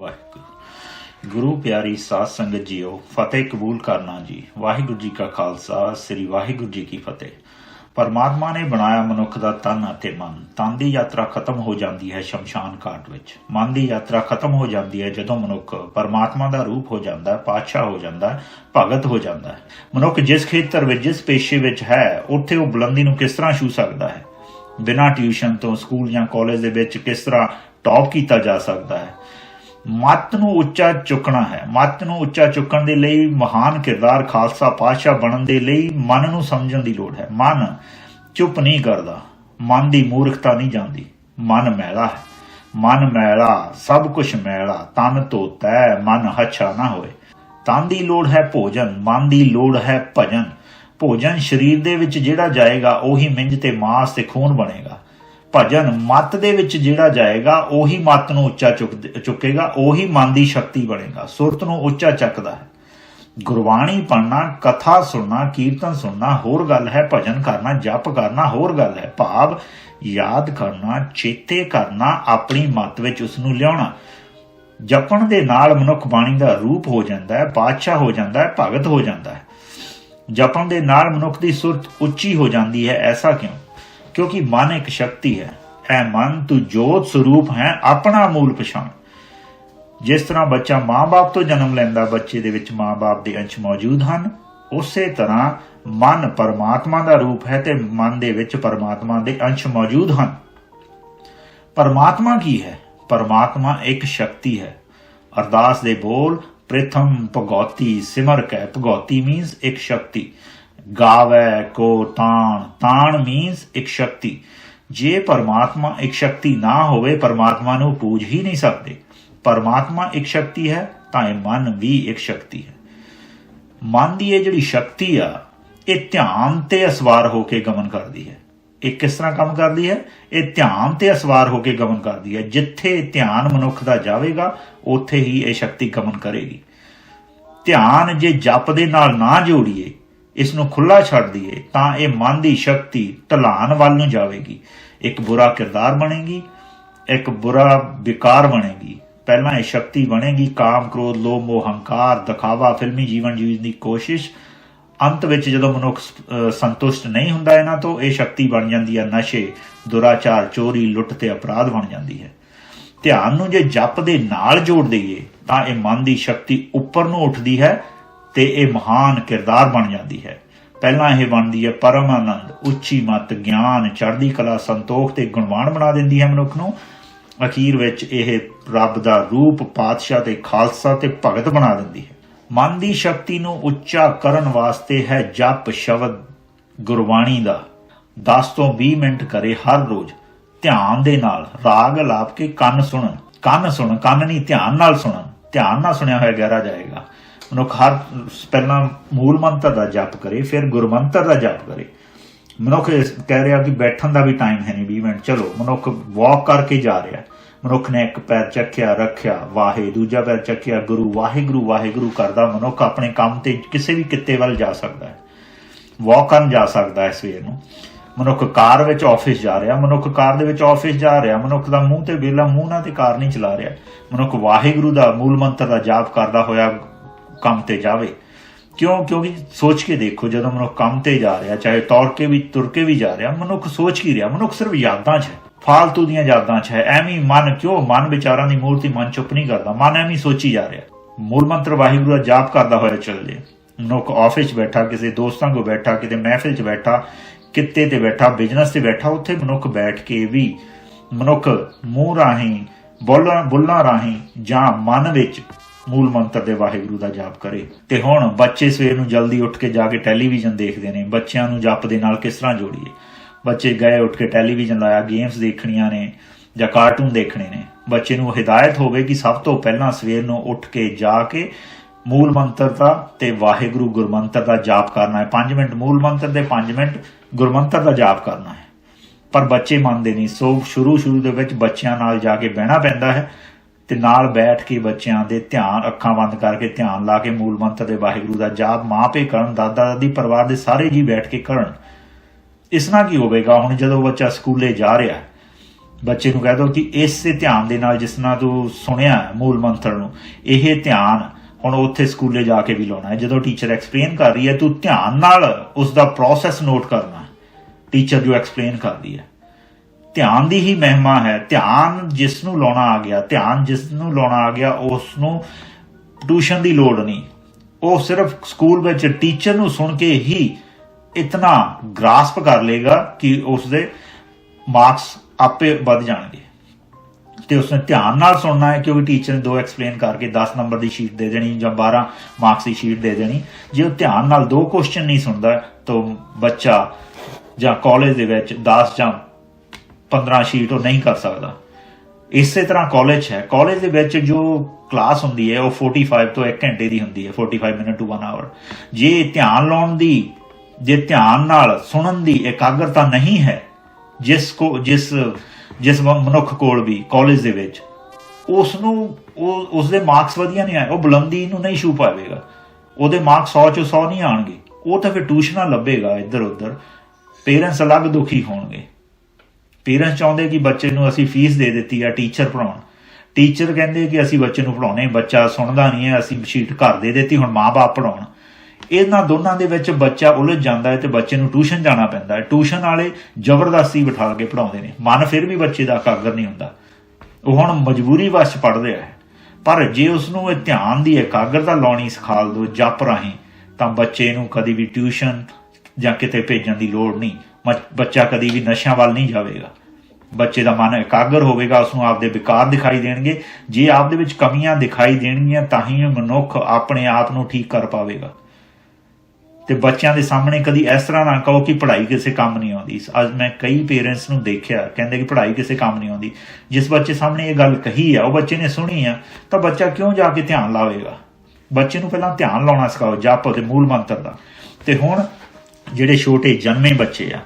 ਵਾਹਿਗੁਰੂ। ਗੁਰੂ ਪਿਆਰੀ ਸਾਧ ਸੰਗਤ ਜੀਓ, ਫਤਿਹ ਕਬੂਲ ਕਰਨਾ ਜੀ। ਵਾਹਿਗੁਰੂ ਜੀ ਕਾ ਖਾਲਸਾ, ਸ੍ਰੀ ਵਾਹਿਗੁਰੂ ਜੀ ਕੀ ਫਤਿਹ। ਪਰਮਾਤਮਾ ਨੇ ਬਣਾਇਆ ਮਨੁੱਖ ਦਾ ਤਨ ਅਤੇ ਮਨ। ਤਨ ਦੀ ਯਾਤਰਾ ਖਤਮ ਹੋ ਜਾਂਦੀ ਹੈ ਸ਼ਮਸ਼ਾਨ ਘਾਟ ਵਿੱਚ। ਮਨ ਦੀ ਯਾਤਰਾ ਖਤਮ ਹੋ ਜਾਂਦੀ ਹੈ ਜਦੋਂ ਮਨੁੱਖ ਪਰਮਾਤਮਾ ਦਾ ਰੂਪ ਹੋ ਜਾਂਦਾ ਹੈ ਪਾਤਸ਼ਾਹ ਹੋ ਜਾਂਦਾ ਹੈ ਭਗਤ ਹੋ ਜਾਂਦਾ ਹੈ। ਮਨੁੱਖ ਜਿਸ ਖੇਤਰ ਵਿੱਚ, ਜਿਸ ਪੇਸ਼ੇ ਵਿੱਚ ਹੈ, ਉੱਥੇ ਉਹ ਬੁਲੰਦੀ ਨੂੰ ਕਿਸ ਤਰ੍ਹਾਂ ਛੂ ਸਕਦਾ ਹੈ? ਬਿਨਾਂ ਟਿਊਸ਼ਨ ਤੋਂ, ਸਕੂਲ ਜਾਂ ਕਾਲਜ ਦੇ ਵਿੱਚ ਕਿਸ ਤਰ੍ਹਾਂ ਟੌਪ ਕੀਤਾ ਜਾ ਸਕਦਾ ਹੈ? ਮੱਤ ਨੂੰ ਉੱਚਾ ਚੁੱਕਣਾ ਹੈ। ਮੱਤ ਨੂੰ ਉੱਚਾ ਚੁੱਕਣ ਦੇ ਲਈ ਮਹਾਨ ਕਿਰਦਾਰ ਖਾਲਸਾ ਪਾਤਸ਼ਾਹ ਬਣਨ ਦੇ ਲਈ ਮਨ ਨੂੰ ਸਮਝਣ ਦੀ ਲੋੜ ਹੈ। ਮਨ ਚੁੱਪ ਨਹੀਂ ਕਰਦਾ। ਮਨ ਦੀ ਮੂਰਖਤਾ ਨਹੀਂ ਜਾਂਦੀ। ਮਨ ਮੈਲਾ ਹੈ। ਮਨ ਮੈਲਾ ਸਭ ਕੁਝ ਮੈਲਾ ਤਨ ਧੋਤਾ ਹੈ, ਮਨ ਹੱਛਾ ਨਾ ਹੋਏ। ਤਨ ਦੀ ਲੋੜ ਹੈ ਭੋਜਨ ਮਨ ਦੀ ਲੋੜ ਹੈ ਭਜਨ। ਭੋਜਨ ਸਰੀਰ ਦੇ ਵਿੱਚ ਜਿਹੜਾ ਜਾਏਗਾ ਉਹੀ ਮਿੰਜ ਤੇ ਮਾਸ ਤੇ ਖੂਨ ਬਣੇਗਾ। ਭਜਨ ਮਤ ਦੇ ਵਿੱਚ ਜਿਹੜਾ ਜਾਏਗਾ, ਉਹੀ ਮਤ ਨੂੰ ਉੱਚਾ ਚੁੱਕ- ਚੁੱਕੇਗਾ, ਉਹੀ ਮਨ ਦੀ ਸ਼ਕਤੀ ਬਣੇਗਾ। ਸੁਰਤ ਨੂੰ ਉੱਚਾ ਚੱਕਦਾ ਹੈ। ਗੁਰਬਾਣੀ ਪੜਨਾ ਕਥਾ ਸੁਣਨਾ, ਕੀਰਤਨ ਸੁਣਨਾ, ਹੋਰ ਗੱਲ ਹੈ, ਭਜਨ ਕਰਨਾ, ਜਪ ਕਰਨਾ, ਹੋਰ ਗੱਲ ਹੈ। ਭਾਵ ਯਾਦ ਕਰਨਾ, ਚੇਤੇ ਕਰਨਾ, ਆਪਣੀ ਮਤ ਵਿੱਚ ਉਸ ਨੂੰ ਲਿਆਉਣਾ। ਜਪਣ ਦੇ ਨਾਲ ਮਨੁੱਖ ਬਾਣੀ ਦਾ ਰੂਪ ਹੋ ਜਾਂਦਾ ਹੈ ਬਾਦਸ਼ਾਹ ਹੋ ਜਾਂਦਾ ਹੈ, ਭਗਤ ਹੋ ਜਾਂਦਾ ਹੈ। ਜਪਣ ਦੇ ਨਾਲ ਮਨੁੱਖ ਦੀ ਸੁਰਤ ਉੱਚੀ ਹੋ ਜਾਂਦੀ ਹੈ, ਐਸਾ ਕਿਉਂ? ਕਿਉਂਕਿ ਮਨ ਇੱਕ ਸ਼ਕਤੀ ਹੈ। ਐ ਮਨ ਤੂੰ ਜੋਤ ਸਰੂਪ ਹੈ, ਆਪਣਾ ਮੂਲ ਪਛਾਣ। ਜਿਸ ਤਰ੍ਹਾਂ ਬੱਚਾ ਮਾਂ-ਬਾਪ ਤੋਂ ਜਨਮ ਲੈਂਦਾ, ਬੱਚੇ ਦੇ ਵਿੱਚ ਮਾਂ-ਬਾਪ ਦੇ ਅੰਸ਼ ਮੌਜੂਦ ਹਨ, ਉਸੇ ਤਰ੍ਹਾਂ ਮਨ ਪਰਮਾਤਮਾ ਦਾ ਰੂਪ ਹੈ ਤੇ ਮਨ ਦੇ ਵਿੱਚ ਪਰਮਾਤਮਾ ਦੇ ਅੰਸ਼ ਮੌਜੂਦ ਹਨ। ਪਰਮਾਤਮਾ ਕੀ ਹੈ? ਪਰਮਾਤਮਾ ਇੱਕ ਸ਼ਕਤੀ ਹੈ। ਅਰਦਾਸ ਦੇ ਬੋਲ, ਪ੍ਰਥਮ ਭਗਉਤੀ ਸਿਮਰ ਕੈ ਭਗਉਤੀ ਮੀਨਸ ਇੱਕ ਸ਼ਕਤੀ। ਗਾਵੇ ਕੋ ਤਾਣ। ਤਾਣ ਮੀਨਸ ਇੱਕ ਸ਼ਕਤੀ। ਜੇ ਪਰਮਾਤਮਾ ਇੱਕ ਸ਼ਕਤੀ ਨਾ ਹੋਵੇ, ਪਰਮਾਤਮਾ ਨੂੰ ਪੂਜ ਹੀ ਨਹੀਂ ਸਕਦੇ। ਪਰਮਾਤਮਾ ਇੱਕ ਸ਼ਕਤੀ ਹੈ, ਤਾਂ ਇਹ ਮਨ ਵੀ ਇੱਕ ਸ਼ਕਤੀ ਹੈ। ਮਨ ਦੀ ਇਹ ਜਿਹੜੀ ਸ਼ਕਤੀ ਆ, ਇਹ ਧਿਆਨ ਤੇ ਅਸਵਾਰ ਹੋ ਕੇ ਗਮਨ ਕਰਦੀ ਹੈ। ਇਹ ਕਿਸ ਤਰ੍ਹਾਂ ਕੰਮ ਕਰਦੀ ਹੈ? ਇਹ ਧਿਆਨ ਤੇ ਅਸਵਾਰ ਹੋ ਕੇ ਗਮਨ ਕਰਦੀ ਹੈ। ਜਿੱਥੇ ਧਿਆਨ ਮਨੁੱਖ ਦਾ ਜਾਵੇਗਾ, ਉੱਥੇ ਹੀ ਇਹ ਸ਼ਕਤੀ ਗਮਨ ਕਰੇਗੀ। ਧਿਆਨ ਜੇ ਜਪ ਦੇ ਨਾਲ ਨਾ ਜੋੜੀਏ ਇਸ ਨੂੰ ਖੁੱਲਾ ਛੱਡ ਦਈਏ, ਤਾਂ ਇਹ ਮਨ ਦੀ ਸ਼ਕਤੀ ਢਲਾਨ ਵੱਲ ਨੂੰ ਜਾਵੇਗੀ। ਇੱਕ ਬੁਰਾ ਕਿਰਦਾਰ ਬਣੇਗੀ, ਇੱਕ ਬੁਰਾ ਵਿਕਾਰ ਬਣੇਗੀ। ਪਹਿਲਾਂ ਇਹ ਸ਼ਕਤੀ ਬਣੇਗੀ, ਕਾਮ, ਕ੍ਰੋਧ, ਲੋਭ, ਮੋਹ, ਹੰਕਾਰ, ਦਿਖਾਵਾ, ਫਿਲਮੀ ਜੀਵਨ ਜੀਵਨ ਦੀ ਕੋਸ਼ਿਸ਼। ਅੰਤ ਵਿੱਚ ਜਦੋਂ ਮਨੁੱਖ ਸੰਤੁਸ਼ਟ ਨਹੀਂ ਹੁੰਦਾ ਇਹਨਾਂ ਤੋਂ, ਇਹ ਸ਼ਕਤੀ ਬਣ ਜਾਂਦੀ ਹੈ ਨਸ਼ੇ, ਦੁਰਾਚਾਰ, ਚੋਰੀ, ਲੁੱਟ ਤੇ ਅਪਰਾਧ ਬਣ ਜਾਂਦੀ ਹੈ। ਧਿਆਨ ਨੂੰ ਜੇ ਜਪ ਦੇ ਨਾਲ ਜੋੜ ਦਈਏ, ਤਾਂ ਇਹ ਮਨ ਦੀ ਸ਼ਕਤੀ ਉੱਪਰ ਨੂੰ ਉੱਠਦੀ ਹੈ ਤੇ ਇਹ ਮਹਾਨ ਕਿਰਦਾਰ ਬਣ ਜਾਂਦੀ ਹੈ। ਪਹਿਲਾਂ ਇਹ ਬਣਦੀ ਹੈ ਪਰਮ ਆਨੰਦ ਉੱਚੀ ਮਤ, ਗਿਆਨ, ਚੜ੍ਹਦੀ ਕਲਾ, ਸੰਤੋਖ ਤੇ ਗੁਣਵਾਨ ਬਣਾ ਦਿੰਦੀ ਹੈ ਮਨੁੱਖ ਨੂੰ। ਅਖੀਰ ਵਿੱਚ ਇਹ ਰੱਬ ਦਾ ਰੂਪ, ਪਾਤਸ਼ਾਹ ਤੇ ਖਾਲਸਾ ਤੇ ਭਗਤ ਬਣਾ ਦਿੰਦੀ ਹੈ। ਮਨ ਦੀ ਸ਼ਕਤੀ ਨੂੰ ਉੱਚਾ ਕਰਨ ਵਾਸਤੇ ਹੈ ਜਪ ਸ਼ਬਦ ਗੁਰਬਾਣੀ ਦਾ। 10 ਤੋਂ 20 ਮਿੰਟ ਕਰੇ ਹਰ ਰੋਜ਼। ਧਿਆਨ ਦੇ ਨਾਲ ਰਾਗ ਲਾਪ ਕੇ ਕੰਨ ਸੁਣਨ। ਕੰਨ ਸੁਣ ਕੰਨ ਨਹੀਂ, ਧਿਆਨ ਨਾਲ ਸੁਣਨ। ਧਿਆਨ ਨਾਲ ਸੁਣਿਆ ਹੋਇਆ ਗਹਿਰਾ ਜਾਏਗਾ। ਮਨੁੱਖ ਹਰ ਪਹਿਲਾਂ ਮੂਲ ਮੰਤਰ ਦਾ ਜਪ ਕਰੇ, ਫਿਰ ਗੁਰਮੰਤਰ ਦਾ ਜਪ ਕਰੇ। ਮਨੁੱਖ ਕਹਿ ਰਿਹਾ ਕਿ ਬੈਠਣ ਦਾ ਵੀ ਟਾਈਮ ਹੈ ਨਹੀਂ 20 ਮਿੰਟ। ਚਲੋ, ਮਨੁੱਖ ਵਾਕ ਕਰਕੇ ਜਾ ਰਿਹਾ। ਮਨੁੱਖ ਨੇ ਇੱਕ ਪੈਰ ਚੱਕਿਆ, ਰੱਖਿਆ, ਵਾਹੇ, ਦੂਜਾ ਪੈਰ ਚੱਕਿਆ, ਗੁਰੂ ਵਾਹਿਗੁਰੂ ਵਾਹਿਗੁਰੂ ਕਰਦਾ ਮਨੁੱਖ ਆਪਣੇ ਕੰਮ ਤੇ ਕਿਸੇ ਵੀ ਕਿੱਤੇ ਵੱਲ ਜਾ ਸਕਦਾ ਹੈ। ਵਾਕ ਕਰਨ ਜਾ ਸਕਦਾ ਹੈ ਸਵੇਰ ਨੂੰ। ਮਨੁੱਖ ਕਾਰ ਵਿੱਚ ਆਫਿਸ ਜਾ ਰਿਹਾ। ਮਨੁੱਖ ਕਾਰ ਦੇ ਵਿੱਚ ਆਫਿਸ ਜਾ ਰਿਹਾ। ਮਨੁੱਖ ਦਾ ਮੂੰਹ ਤੇ ਵੇਲਾ ਮੂੰਹ ਨਾਲ ਤੇ ਕਾਰ ਨਹੀਂ ਚਲਾ ਰਿਹਾ। ਮਨੁੱਖ ਵਾਹਿਗੁਰੂ ਦਾ ਮੂਲ ਮੰਤਰ ਦਾ ਜਾਪ ਕਰਦਾ ਹੋਇਆ ਕੰਮ ਤੇ ਜਾਵੇ। ਕਿਉਂ? ਕਿਉਂਕਿ ਸੋਚ ਕੇ ਦੇਖੋ, ਜਦੋਂ ਮਨੁੱਖ ਕੰਮ ਤੇ ਜਾ ਰਿਹਾ, ਚਾਹੇ ਤੌਰ ਕੇ ਵੀ, ਤੁਰ ਕੇ ਵੀ ਜਾ ਰਿਹਾ, ਮਨੁੱਖ ਸੋਚ ਕੀ ਰਿਹਾ? ਮਨੁੱਖ ਸਿਰਫ ਯਾਦਾਂ 'ਚ ਹੈ। ਫਾਲਤੂ ਦੀਆਂ ਯਾਦਾਂ 'ਚ ਹੈ। ਐਵੇਂ ਮਨ ਕਿਉਂ? ਮਨ ਵਿਚਾਰਾਂ ਦੀ ਮੂਰਤੀ ਮਨ ਚੁੱਪ ਨਹੀਂ ਕਰਦਾ। ਮਨ ਐਵੇਂ ਸੋਚੀ ਜਾ ਰਿਹਾ। ਮੂਲ ਮੰਤਰ ਵਾਹਿਗੁਰੂ ਦਾ ਜਾਪ ਕਰਦਾ ਹੋਇਆ ਚੱਲ ਜੇ ਮਨੁੱਖ ਆਫਿਸ 'ਚ ਬੈਠਾ, ਕਿਸੇ ਦੋਸਤਾਂ ਕੋ ਬੈਠਾ, ਕਿਤੇ ਮਹਿਫਿਲ 'ਚ ਬੈਠਾ, ਕਿੱਤੇ ਤੇ ਬੈਠਾ ਬਿਜ਼ਨਸ ਤੇ ਬੈਠਾ, ਉੱਥੇ ਮਨੁੱਖ ਬੈਠ ਕੇ ਵੀ ਮਨੁੱਖ ਮੂੰਹ ਰਾਹੀਂ, ਬੋਲਾਂ, ਬੁੱਲਾਂ ਰਾਹੀਂ ਜਾਂ ਮਨ ਵਿੱਚ ਮੂਲ ਮੰਤਰ ਦੇ ਵਾਹਿਗੁਰੂ ਦਾ ਜਾਪ ਕਰੇ। ਤੇ ਹੁਣ ਬੱਚੇ ਸਵੇਰ ਨੂੰ ਜਲਦੀ ਉੱਠ ਕੇ ਜਾ ਕੇ ਟੈਲੀਵਿਜ਼ਨ ਦੇਖਦੇ ਨੇ। ਬੱਚਿਆਂ ਨੂੰ ਜਪ ਦੇ ਨਾਲ ਕਿਸ ਤਰ੍ਹਾਂ ਜੋੜੀਏ? ਬੱਚੇ ਗਏ ਉੱਠ ਕੇ ਟੈਲੀਵਿਜ਼ਨ ਲਾਇਆ ਗੇਮਸ ਦੇਖਣੀਆਂ ਨੇ ਜਾਂ ਕਾਰਟੂਨ ਦੇਖਣੇ ਨੇ। ਬੱਚੇ ਨੂੰ ਹਦਾਇਤ ਹੋਵੇ ਕਿ ਸਭ ਤੋਂ ਪਹਿਲਾਂ ਸਵੇਰ ਨੂੰ ਉੱਠ ਕੇ ਜਾ ਕੇ ਮੂਲ ਮੰਤਰ ਦਾ ਤੇ ਵਾਹਿਗੁਰੂ ਗੁਰਮੰਤਰ ਦਾ ਜਾਪ ਕਰਨਾ ਹੈ। 5 ਮਿੰਟ ਮੂਲ ਮੰਤਰ ਦੇ 5 ਮਿੰਟ ਗੁਰਮੰਤਰ ਦਾ ਜਾਪ ਕਰਨਾ ਹੈ। ਪਰ ਬੱਚੇ ਮੰਨਦੇ ਨਹੀਂ। ਸੋ ਸ਼ੁਰੂ ਸ਼ੁਰੂ ਦੇ ਵਿੱਚ ਬੱਚਿਆਂ ਨਾਲ ਜਾ ਕੇ ਬਹਿਣਾ ਪੈਂਦਾ ਹੈ। ਤੇ ਨਾਲ ਬੈਠ ਕੇ ਬੱਚਿਆਂ ਦੇ ਧਿਆਨ, ਅੱਖਾਂ ਬੰਦ ਕਰਕੇ ਧਿਆਨ ਲਾ ਕੇ ਮੂਲ ਮੰਤਰ ਦੇ ਵਾਹਿਗੁਰੂ ਦਾ ਜਾਪ ਮਾਪੇ ਕਰਨ, ਦਾਦਾ ਦਾਦੀ ਪਰਿਵਾਰ ਦੇ ਸਾਰੇ ਜੀ ਬੈਠ ਕੇ ਕਰਨ। ਇਸ ਨਾਲ ਕੀ ਹੋਵੇਗਾ? ਹੁਣ ਜਦੋਂ ਬੱਚਾ ਸਕੂਲੇ ਜਾ ਰਿਹਾ ਬੱਚੇ ਨੂੰ ਕਹਿ ਦੋ ਕਿ ਇਸੇ ਧਿਆਨ ਦੇ ਨਾਲ ਜਿਸ ਨਾਲ ਤੂੰ ਸੁਣਿਆ ਮੂਲ ਮੰਤਰ ਨੂੰ, ਇਹ ਧਿਆਨ ਹੁਣ ਉੱਥੇ ਸਕੂਲੇ ਜਾ ਕੇ ਵੀ ਲਾਉਣਾ ਹੈ। ਜਦੋਂ ਟੀਚਰ ਐਕਸਪਲੇਨ ਕਰ ਰਹੀ ਹੈ, ਤੂੰ ਧਿਆਨ ਨਾਲ ਉਸ ਦਾ ਪ੍ਰੋਸੈਸ ਨੋਟ ਕਰਨਾ ਟੀਚਰ ਜੋ ਐਕਸਪਲੇਨ ਕਰਦੀ ਹੈ। ਧਿਆਨ ਦੀ ਹੀ ਮਹਿਮਾ ਹੈ। ਧਿਆਨ ਜਿਸ ਨੂੰ ਲਾਉਣਾ ਆ ਗਿਆ, ਧਿਆਨ ਜਿਸ ਨੂੰ ਲਾਉਣਾ ਆ ਗਿਆ ਉਸ ਨੂੰ ਟਿਊਸ਼ਨ ਦੀ ਲੋੜ ਨਹੀਂ। ਉਹ ਸਿਰਫ ਸਕੂਲ ਵਿੱਚ ਟੀਚਰ ਨੂੰ ਸੁਣ ਕੇ ਹੀ ਇਤਨਾ ਗ੍ਰਾਸਪ ਕਰ ਲੇਗਾ ਕਿ ਉਸ ਦੇ ਮਾਰਕਸ ਆਪੇ ਵੱਧ ਜਾਣਗੇ। ਤੇ ਉਸਨੇ ਧਿਆਨ ਨਾਲ ਸੁਣਨਾ ਹੈ ਕਿਉਂਕਿ ਟੀਚਰ ਨੇ ਦੋ ਐਕਸਪਲੇਨ ਕਰਕੇ 10 ਨੰਬਰ ਦੀ ਸ਼ੀਟ ਦੇ ਦੇਣੀ ਜਾਂ 12 ਮਾਰਕਸ ਦੀ ਸ਼ੀਟ ਦੇ ਦੇਣੀ। ਜੇ ਉਹ ਧਿਆਨ ਨਾਲ ਦੋ ਕੁਐਸਚਨ ਨਹੀਂ ਸੁਣਦਾ ਤਾਂ ਬੱਚਾ ਜਾਂ ਕਾਲਜ ਦੇ ਵਿੱਚ 10 ਜਾਂ 15 ਸ਼ੀਟ ਉਹ ਨਹੀਂ ਕਰ ਸਕਦਾ। ਇਸੇ ਤਰ੍ਹਾਂ ਕਾਲਜ ਹੈ। ਕਾਲਜ ਦੇ ਵਿੱਚ ਜੋ ਕਲਾਸ ਹੁੰਦੀ ਹੈ, ਉਹ 45 ਤੋਂ 1 ਘੰਟੇ ਦੀ ਹੁੰਦੀ ਹੈ 45 ਮਿੰਟ ਟੂ 1 ਆਵਰ ਜੇ ਧਿਆਨ ਲਾਉਣ ਦੀ, ਜੇ ਧਿਆਨ ਨਾਲ ਸੁਣਨ ਦੀ ਇਕਾਗਰਤਾ ਨਹੀਂ ਹੈ, ਜਿਸ ਕੋ, ਜਿਸ ਜਿਸ ਮਨੁੱਖ ਕੋਲ ਵੀ ਕਾਲਜ ਦੇ ਵਿੱਚ ਉਸ ਨੂੰ ਉਹ ਉਸ ਦੇ ਮਾਰਕਸ ਵਧੀਆ ਨਹੀਂ ਆਏ, ਉਹ ਬੁਲੰਦੀ ਨੂੰ ਨਹੀਂ ਛੂ ਪਾਵੇਗਾ। ਉਹਦੇ ਮਾਰਕਸ 100 ਚੋਂ 100 ਨਹੀਂ ਆਣਗੇ ਉਹ ਤਾਂ ਫਿਰ ਟਿਊਸ਼ਨਾਂ ਲੱਭੇਗਾ ਇੱਧਰ ਉੱਧਰ ਪੇਰੈਂਟਸ ਅਲੱਗ ਦੁਖੀ ਹੋਣਗੇ। ਪੇਰੈਂਟਸ ਚਾਹੁੰਦੇ ਕਿ ਬੱਚੇ ਨੂੰ ਅਸੀਂ ਫੀਸ ਦੇ ਦਿੱਤੀ ਆ ਟੀਚਰ ਪੜਾਉਣ ਟੀਚਰ ਕਹਿੰਦੇ ਕਿ ਅਸੀਂ ਬੱਚੇ ਨੂੰ ਪੜਾਉਣੇ ਬੱਚਾ ਸੁਣਦਾ ਨਹੀਂ ਹੈ, ਅਸੀਂ ਸ਼ੀਟ ਘਰ ਦੇ ਦਿੱਤੀ, ਹੁਣ ਮਾਪੇ ਪੜਾਉਣ ਇਹਨਾਂ ਦੋਨਾਂ ਦੇ ਵਿੱਚ ਬੱਚਾ ਉਲਝ ਜਾਂਦਾ ਹੈ ਤੇ ਬੱਚੇ ਨੂੰ ਟਿਊਸ਼ਨ ਜਾਣਾ ਪੈਂਦਾ ਹੈ। ਟਿਊਸ਼ਨ ਵਾਲੇ ਜ਼ਬਰਦਸਤੀ ਬਿਠਾ ਕੇ ਪੜਾਉਂਦੇ ਨੇ। ਮਨ ਫਿਰ ਵੀ ਬੱਚੇ ਦਾ ਇਕਾਗਰ ਨਹੀਂ ਹੁੰਦਾ। ਉਹ ਹੁਣ ਮਜਬੂਰੀ ਵਸ਼ ਪੜ ਰਿਹਾ ਹੈ ਪਰ ਜੇ ਉਸ ਨੂੰ ਇਹ ਧਿਆਨ ਦੀ ਇਕਾਗਰਤਾ ਲਾਉਣੀ ਸਿਖਾ ਦੋ ਜਪ ਰਾਹੀਂ, ਤਾਂ ਬੱਚੇ ਨੂੰ ਕਦੀ ਵੀ ਟਿਊਸ਼ਨ ਜਾਂ ਕਿਤੇ ਭੇਜਣ ਦੀ ਲੋੜ ਨਹੀਂ। ਬੱਚਾ ਕਦੀ ਵੀ ਨਸ਼ਿਆਂ ਵੱਲ ਨਹੀਂ ਜਾਵੇਗਾ। ਬੱਚੇ ਦਾ ਮਨ ਇਕਾਗਰ ਹੋਵੇਗਾ ਉਸ ਨੂੰ ਆਪਦੇ ਵਿਕਾਰ ਦਿਖਾਈ ਦੇਣਗੇ। ਜੇ ਆਪ ਦੇ ਵਿੱਚ ਕਮੀਆਂ ਦਿਖਾਈ ਦੇਣਗੀਆਂ, ਤਾਂ ਹੀ ਮਨੁੱਖ ਆਪਣੇ ਆਪ ਨੂੰ ਠੀਕ ਕਰ ਪਾਵੇਗਾ। ਤੇ ਬੱਚਿਆਂ ਦੇ ਸਾਹਮਣੇ ਕਦੀ ਇਸ ਤਰ੍ਹਾਂ ਨਾ ਕਹੋ ਕਿ ਪੜ੍ਹਾਈ ਕਿਸੇ ਕੰਮ ਨਹੀਂ ਆਉਂਦੀ। ਅੱਜ ਮੈਂ ਕਈ ਪੇਰੈਂਟਸ ਨੂੰ ਦੇਖਿਆ, ਕਹਿੰਦੇ ਕਿ ਪੜ੍ਹਾਈ ਕਿਸੇ ਕੰਮ ਨਹੀਂ ਆਉਂਦੀ। ਜਿਸ ਬੱਚੇ ਸਾਹਮਣੇ ਇਹ ਗੱਲ ਕਹੀ ਆ, ਉਹ ਬੱਚੇ ਨੇ ਸੁਣੀ ਆ, ਤਾਂ ਬੱਚਾ ਕਿਉਂ ਜਾ ਕੇ ਧਿਆਨ ਲਾਵੇਗਾ? ਬੱਚੇ ਨੂੰ ਪਹਿਲਾਂ ਧਿਆਨ ਲਾਉਣਾ ਸਿਖਾਓ, ਜਪ ਤੇ ਮੂਲ ਮੰਤਰ ਦਾ। ਤੇ ਹੁਣ ਜਿਹੜੇ ਛੋਟੇ ਜਨਮੇ ਬੱਚੇ ਆ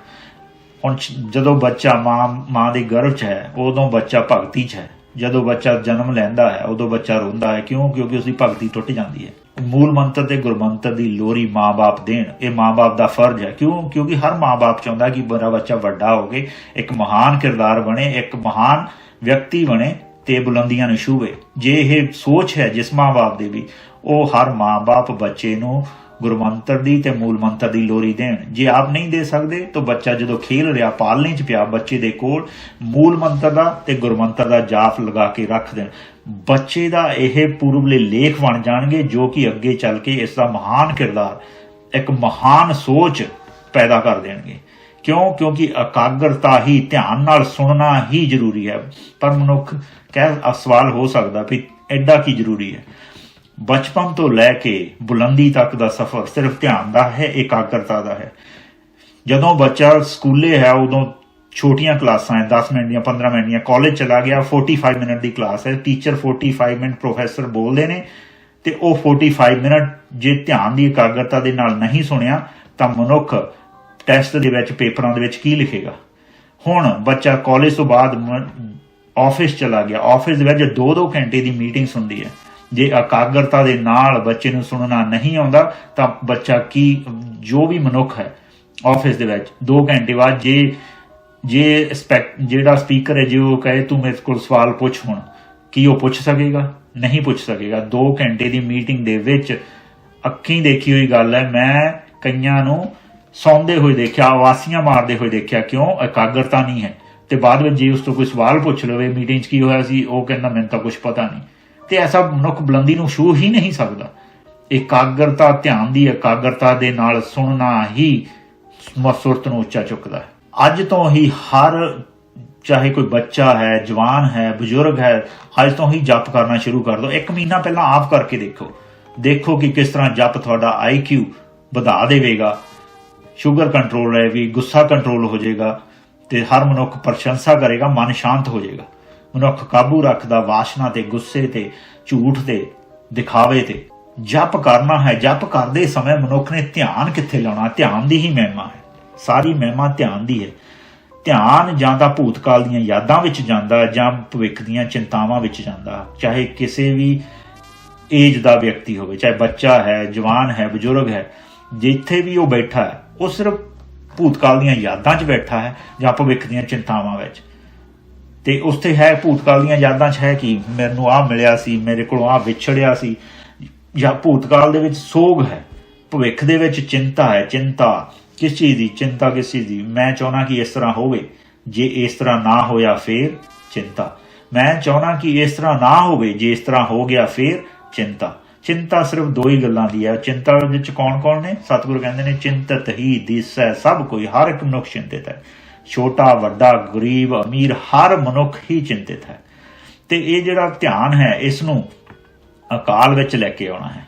ਹੁਣ ਜਦੋਂ ਬੱਚਾ ਮਾਂ ਮਾਂ ਦੇ ਗਰਭ 'ਚ ਹੈ, ਉਦੋਂ ਬੱਚਾ ਭਗਤੀ 'ਚ ਹੈ। ਜਦੋਂ ਬੱਚਾ ਜਨਮ ਲੈਂਦਾ ਹੈ, ਉਦੋਂ ਬੱਚਾ ਰੋਂਦਾ ਹੈ। ਕਿਉਂ? ਕਿਉਂਕਿ ਉਸਦੀ ਭਗਤੀ ਟੁੱਟ ਜਾਂਦੀ ਹੈ। ਮੂਲ ਮੰਤਰ ਤੇ ਗੁਰਮੰਤਰ ਦੀ ਲੋਰੀ ਮਾਂ-ਬਾਪ ਦੇਣ, ਇਹ ਮਾਂ-ਬਾਪ ਦਾ ਫਰਜ਼ ਹੈ। ਕਿਉਂ? ਕਿਉਂਕਿ ਹਰ ਮਾਂ-ਬਾਪ ਚਾਹੁੰਦਾ ਕਿ ਮੇਰਾ ਬੱਚਾ ਵੱਡਾ ਹੋ ਕੇ ਇੱਕ ਮਹਾਨ ਕਿਰਦਾਰ ਬਣੇ, ਇੱਕ ਮਹਾਨ ਵਿਅਕਤੀ ਬਣੇ ਤੇ ਬੁਲੰਦੀਆਂ ਨੂੰ ਛੂਵੇ। ਜੇ ਇਹ ਸੋਚ ਹੈ ਜਿਸ ਮਾਂ-ਬਾਪ ਦੀ ਵੀ, ਉਹ ਹਰ ਮਾਂ-ਬਾਪ ਬੱਚੇ ਨੂੰ ਗੁਰਮੰਤਰ ਦੀ ਤੇ ਮੂਲ ਮੰਤਰ ਦੀ ਲੋਰੀ ਦੇਣ। ਜੇ ਆਪ ਨਹੀਂ ਦੇ ਸਕਦੇ, ਤਾਂ ਬੱਚਾ ਜਦੋਂ ਖੇਲ ਰਿਹਾ, ਪਾਲਣੇ ਚ ਪਿਆ, ਬੱਚੇ ਦੇ ਕੋਲ ਮੂਲ ਮੰਤਰ ਦਾ ਤੇ ਗੁਰਮੰਤਰ ਦਾ ਜਾਪ ਲਗਾ ਕੇ ਰੱਖ ਦੇਣ। ਬੱਚੇ ਦਾ ਇਹ ਪੂਰਬਲੇ ਲੇਖ ਬਣ ਜਾਣਗੇ, ਜੋ ਕਿ ਅੱਗੇ ਚੱਲ ਕੇ ਇਸ ਦਾ ਮਹਾਨ ਕਿਰਦਾਰ, ਇੱਕ ਮਹਾਨ ਸੋਚ ਪੈਦਾ ਕਰ ਦੇਣਗੇ। ਕਿਉਂ? ਕਿਉਂਕਿ ਇਕਾਗਰਤਾ ਹੀ ਧਿਆਨ ਨਾਲ ਸੁਣਨਾ ਹੀ ਜ਼ਰੂਰੀ ਹੈ। ਪਰ ਮਨੁੱਖ ਕਹਿ ਅ- ਸਵਾਲ ਹੋ ਸਕਦਾ ਵੀ ਐਡਾ ਕੀ ਜ਼ਰੂਰੀ ਹੈ? ਬਚਪਨ ਤੋਂ ਲੈ ਕੇ ਬੁਲੰਦੀ ਤੱਕ ਦਾ ਸਫ਼ਰ ਸਿਰਫ ਧਿਆਨ ਦਾ ਹੈ, ਇਕਾਗਰਤਾ ਦਾ ਹੈ। ਜਦੋਂ ਬੱਚਾ ਸਕੂਲੇ ਹੈ, ਉਦੋਂ ਛੋਟੀਆਂ ਕਲਾਸਾਂ ਹੈ 10 ਮਿੰਟ ਦੀਆਂ 15 ਮਿੰਟ ਦੀਆਂ, ਕਾਲਜ ਚਲਾ ਗਿਆ 45 ਮਿੰਟ ਦੀ ਕਲਾਸ ਹੈ ਟੀਚਰ 45 ਮਿੰਟ ਪ੍ਰੋਫੈਸਰ ਬੋਲਦੇ ਨੇ ਤੇ ਉਹ 45 ਮਿੰਟ ਜੇ ਧਿਆਨ ਦੀ ਇਕਾਗਰਤਾ ਦੇ ਨਾਲ ਨਹੀਂ ਸੁਣਿਆ, ਤਾਂ ਮਨੁੱਖ ਟੈਸਟ ਦੇ ਵਿੱਚ, ਪੇਪਰਾਂ ਦੇ ਵਿੱਚ ਕੀ ਲਿਖੇਗਾ? ਹੁਣ ਬੱਚਾ ਕਾਲਜ ਤੋਂ ਬਾਅਦ ਆਫਿਸ ਚਲਾ ਗਿਆ ਆਫਿਸ ਦੇ ਵਿੱਚ 2-2 ਘੰਟੇ ਦੀ ਮੀਟਿੰਗਸ ਹੁੰਦੀ ਹੈ। ਜੇ ਇਕਾਗਰਤਾ ਦੇ ਨਾਲ ਬੱਚੇ ਨੂੰ ਸੁਣਨਾ ਨਹੀਂ ਆਉਂਦਾ, ਤਾਂ ਬੱਚਾ ਕੀ, ਜੋ ਵੀ ਮਨੁੱਖ ਹੈ ਆਫਿਸ ਦੇ ਵਿੱਚ 2 ਘੰਟੇ ਬਾਅਦ ਜੇ ਜੇ ਸਪੈਕ ਜਿਹੜਾ ਸਪੀਕਰ ਹੈ, ਜੇ ਉਹ ਕਹੇ, ਤੂੰ ਮੇਰੇ ਕੋਲ ਸਵਾਲ ਪੁੱਛ ਹੁਣ। ਕੀ ਉਹ ਪੁੱਛ ਸਕੇਗਾ? ਨਹੀਂ ਪੁੱਛ ਸਕੇਗਾ। 2 ਘੰਟੇ ਦੀ ਮੀਟਿੰਗ ਦੇ ਵਿੱਚ ਅੱਖੀਂ ਦੇਖੀ ਹੋਈ ਗੱਲ ਹੈ, ਮੈਂ ਕਈਆਂ ਨੂੰ ਸੌਂਦੇ ਹੋਏ ਦੇਖਿਆ, ਆਵਾਸੀਆਂ ਮਾਰਦੇ ਹੋਏ ਦੇਖਿਆ, ਕਿਉਂ? ਇਕਾਗਰਤਾ ਨਹੀਂ ਹੈ। ਤੇ ਬਾਅਦ ਵਿੱਚ ਜੇ ਉਸ ਤੋਂ ਕੋਈ ਸਵਾਲ ਪੁੱਛ ਲਵੇ ਮੀਟਿੰਗ 'ਚ ਕੀ ਹੋਇਆ ਸੀ, ਉਹ ਕਹਿੰਦਾ, ਮੈਨੂੰ ਤਾਂ ਕੁਝ ਪਤਾ ਨਹੀਂ। ਤੇ ਐਸਾ ਮਨੁੱਖ ਬੁਲੰਦੀ ਨੂੰ ਛੂ ਹੀ ਨਹੀਂ ਸਕਦਾ। ਇਕਾਗਰਤਾ ਧਿਆਨ ਦੀ ਇਕਾਗਰਤਾ ਦੇ ਨਾਲ ਸੁਣਨਾ ਹੀ ਸੁਰਤ ਨੂੰ ਉੱਚਾ ਚੁੱਕਦਾ ਹੈ। ਅੱਜ ਤੋਂ ਹੀ ਹਰ, ਚਾਹੇ ਕੋਈ ਬੱਚਾ ਹੈ, ਜਵਾਨ ਹੈ, ਬਜ਼ੁਰਗ ਹੈ, ਅੱਜ ਤੋਂ ਹੀ ਜਪ ਕਰਨਾ ਸ਼ੁਰੂ ਕਰ ਦਿਓ ਇੱਕ ਮਹੀਨਾ ਪਹਿਲਾਂ ਆਪ ਕਰਕੇ ਦੇਖੋ। ਦੇਖੋ ਕਿ ਕਿਸ ਤਰ੍ਹਾਂ ਜਪ ਤੁਹਾਡਾ ਆਈਕਿਊ ਵਧਾ ਦੇਵੇਗਾ। ਸ਼ੂਗਰ ਕੰਟਰੋਲ ਰਹੇਗੀ ਗੁੱਸਾ ਕੰਟਰੋਲ ਹੋ ਜਾਏਗਾ ਤੇ ਹਰ ਮਨੁੱਖ ਪ੍ਰਸ਼ੰਸਾ ਕਰੇਗਾ, ਮਨ ਸ਼ਾਂਤ ਹੋ ਜਾਏਗਾ। ਮਨੁੱਖ ਕਾਬੂ ਰੱਖਦਾ, ਵਾਸ਼ਨਾ ਤੇ, ਗੁੱਸੇ ਤੇ, ਝੂਠ ਤੇ, ਦਿਖਾਵੇ ਤੇ। ਜਪ ਕਰਨਾ ਹੈ, ਜਪ ਕਰਦੇ ਸਮੇਂ ਮਨੁੱਖ ਨੇ ਧਿਆਨ ਕਿੱਥੇ ਲਾਉਣਾ? ਧਿਆਨ ਦੀ ਹੀ ਮਹਿਮਾ ਹੈ। ਸਾਰੀ ਮਹਿਮਾ ਧਿਆਨ ਦੀ ਹੈ। ਧਿਆਨ ਜਾਂ ਤਾਂ ਭੂਤਕਾਲ ਦੀਆਂ ਯਾਦਾਂ ਵਿੱਚ ਜਾਂਦਾ ਜਾਂ ਭਵਿੱਖ ਦੀਆਂ ਚਿੰਤਾਵਾਂ ਵਿੱਚ ਜਾਂਦਾ ਚਾਹੇ ਕਿਸੇ ਵੀ ਏਜ ਦਾ ਵਿਅਕਤੀ ਹੋਵੇ, ਚਾਹੇ ਬੱਚਾ ਹੈ, ਜਵਾਨ ਹੈ, ਬਜ਼ੁਰਗ ਹੈ, ਜਿੱਥੇ ਵੀ ਉਹ ਬੈਠਾ ਹੈ, ਉਹ ਸਿਰਫ ਭੂਤਕਾਲ ਦੀਆਂ ਯਾਦਾਂ 'ਚ ਬੈਠਾ ਹੈ ਜਾਂ ਭਵਿੱਖ ਦੀਆਂ ਚਿੰਤਾਵਾਂ ਵਿੱਚ। ਤੇ ਉੱਥੇ ਤੇ ਹੈ ਭੂਤਕਾਲ ਦੀਆਂ ਯਾਦਾਂ 'ਚ ਹੈ ਕਿ ਮੈਨੂੰ ਆਹ ਮਿਲਿਆ ਸੀ, ਮੇਰੇ ਕੋਲੋਂ ਆਹ ਵਿਛੜਿਆ ਸੀ। ਜਾਂ ਭੂਤਕਾਲ ਦੇ ਵਿੱਚ ਸੋਗ ਹੈ, ਭਵਿੱਖ ਦੇ ਵਿੱਚ ਚਿੰਤਾ ਹੈ, ਚਿੰਤਾ। ਕਿਸ ਚੀਜ਼ ਦੀ ਚਿੰਤਾ ਕਿਸ ਚੀਜ਼ ਦੀ। ਮੈਂ ਚਾਹਣਾ ਕਿ ਇਸ ਤਰ੍ਹਾਂ ਹੋਵੇ। ਜੇ ਇਸ ਤਰ੍ਹਾਂ ਨਾ ਹੋਇਆ ਫੇਰ ਚਿੰਤਾ। ਮੈਂ ਚਾਹਣਾ ਕਿ ਇਸ ਤਰ੍ਹਾਂ ਨਾ ਹੋਵੇ। ਜੇ ਇਸ ਤਰ੍ਹਾਂ ਹੋ ਗਿਆ ਫੇਰ ਚਿੰਤਾ। ਚਿੰਤਾ ਸਿਰਫ ਦੋ ਹੀ ਗੱਲਾਂ ਦੀ ਹੈ। ਚਿੰਤਾ ਵਿੱਚ ਕੌਣ ਕੌਣ ਨੇ? ਸਤਿਗੁਰੂ ਕਹਿੰਦੇ ਨੇ, ਚਿੰਤਤ ਹੀ ਦਿਸੈ ਸਭ ਕੋਈ, ਹਰ ਇੱਕ ਮਨੁੱਖ ਚਿੰਤਿਤ ਹੈ। ਛੋਟਾ, ਵੱਡਾ, ਗਰੀਬ, ਅਮੀਰ, ਹਰ ਮਨੁੱਖ ਹੀ ਚਿੰਤਿਤ ਹੈ। ਤੇ ਇਹ ਜਿਹੜਾ ਧਿਆਨ ਹੈ, ਇਸ ਨੂੰ ਅਕਾਲ ਵਿੱਚ ਲੈ ਕੇ ਆਉਣਾ ਹੈ।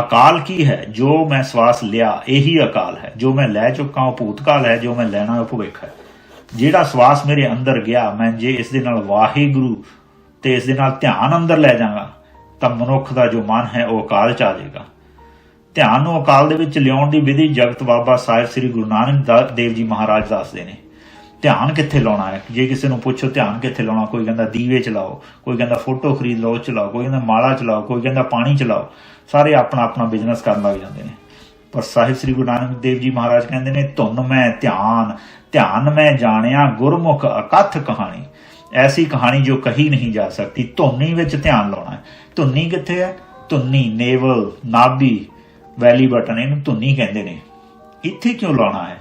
ਅਕਾਲ ਕੀ ਹੈ? ਜੋ ਮੈਂ ਸਵਾਸ ਲਿਆ, ਇਹੀ ਅਕਾਲ ਹੈ। ਜੋ ਮੈਂ ਲੈ ਚੁੱਕਾ ਉਹ ਭੂਤਕਾਲ ਹੈ, ਜੋ ਮੈਂ ਲੈਣਾ ਉਹ ਭਵਿੱਖ ਹੈ। ਜਿਹੜਾ ਸਵਾਸ ਮੇਰੇ ਅੰਦਰ ਗਿਆ, ਮੈਂ ਜੇ ਇਸ ਦੇ ਨਾਲ ਵਾਹਿਗੁਰੂ ਤੇ ਇਸ ਦੇ ਨਾਲ ਧਿਆਨ ਅੰਦਰ ਲੈ ਜਾਵਾਂਗਾ ਤਾਂ ਮਨੁੱਖ ਦਾ ਜੋ ਮਨ ਹੈ, ਉਹ ਅਕਾਲ ਚ ਆ ਜਾਏਗਾ। ਧਿਆਨ ਨੂੰ ਅਕਾਲ ਦੇ ਵਿੱਚ ਲਿਆਉਣ ਦੀ ਵਿਧੀ ਜਗਤ ਬਾਬਾ ਸਾਹਿਬ ਸ੍ਰੀ ਗੁਰੂ ਨਾਨਕ ਦੇਵ ਜੀ ਮਹਾਰਾਜ ਦੱਸਦੇ ਨੇ। ਧਿਆਨ ਕਿੱਥੇ ਲਾਉਣਾ ਹੈ? ਜੇ ਕਿਸੇ ਨੂੰ ਪੁੱਛੋ ਧਿਆਨ ਕਿੱਥੇ ਲਾਉਣਾ, ਕੋਈ ਕਹਿੰਦਾ ਦੀਵੇ ਚਲਾਓ, ਕੋਈ ਕਹਿੰਦਾ ਫੋਟੋ ਖਰੀਦ ਲਓ ਚਲਾਓ, ਕੋਈ ਕਹਿੰਦਾ ਮਾਲਾ ਚਲਾਓ, ਕੋਈ ਕਹਿੰਦਾ ਪਾਣੀ ਚਲਾਓ, ਸਾਰੇ ਆਪਣਾ ਆਪਣਾ ਬਿਜ਼ਨਸ ਕਰਨ ਲੱਗ ਜਾਂਦੇ ਨੇ। ਪਰ ਸਾਹਿਬ ਸ੍ਰੀ ਗੁਰੂ ਨਾਨਕ ਦੇਵ ਜੀ ਮਹਾਰਾਜ ਕਹਿੰਦੇ ਨੇ, ਧੁਨ ਮੈਂ ਧਿਆਨ ਧਿਆਨ ਮੈਂ ਜਾਣਿਆ, ਗੁਰਮੁਖ ਅਕਥ ਕਹਾਣੀ। ਐਸੀ ਕਹਾਣੀ ਜੋ ਕਹੀ ਨਹੀਂ ਜਾ ਸਕਦੀ, ਧੁਨੀ ਵਿੱਚ ਧਿਆਨ ਲਾਉਣਾ ਹੈ। ਧੁਨੀ ਕਿੱਥੇ ਹੈ? ਧੁਨੀ, ਨੇਵਲ, ਨਾਭੀ, ਵੈਲੀ ਬਟਨ, ਇਹਨੂੰ ਧੁਨੀ ਕਹਿੰਦੇ ਨੇ। ਇੱਥੇ ਕਿਉਂ ਲਾਉਣਾ ਹੈ?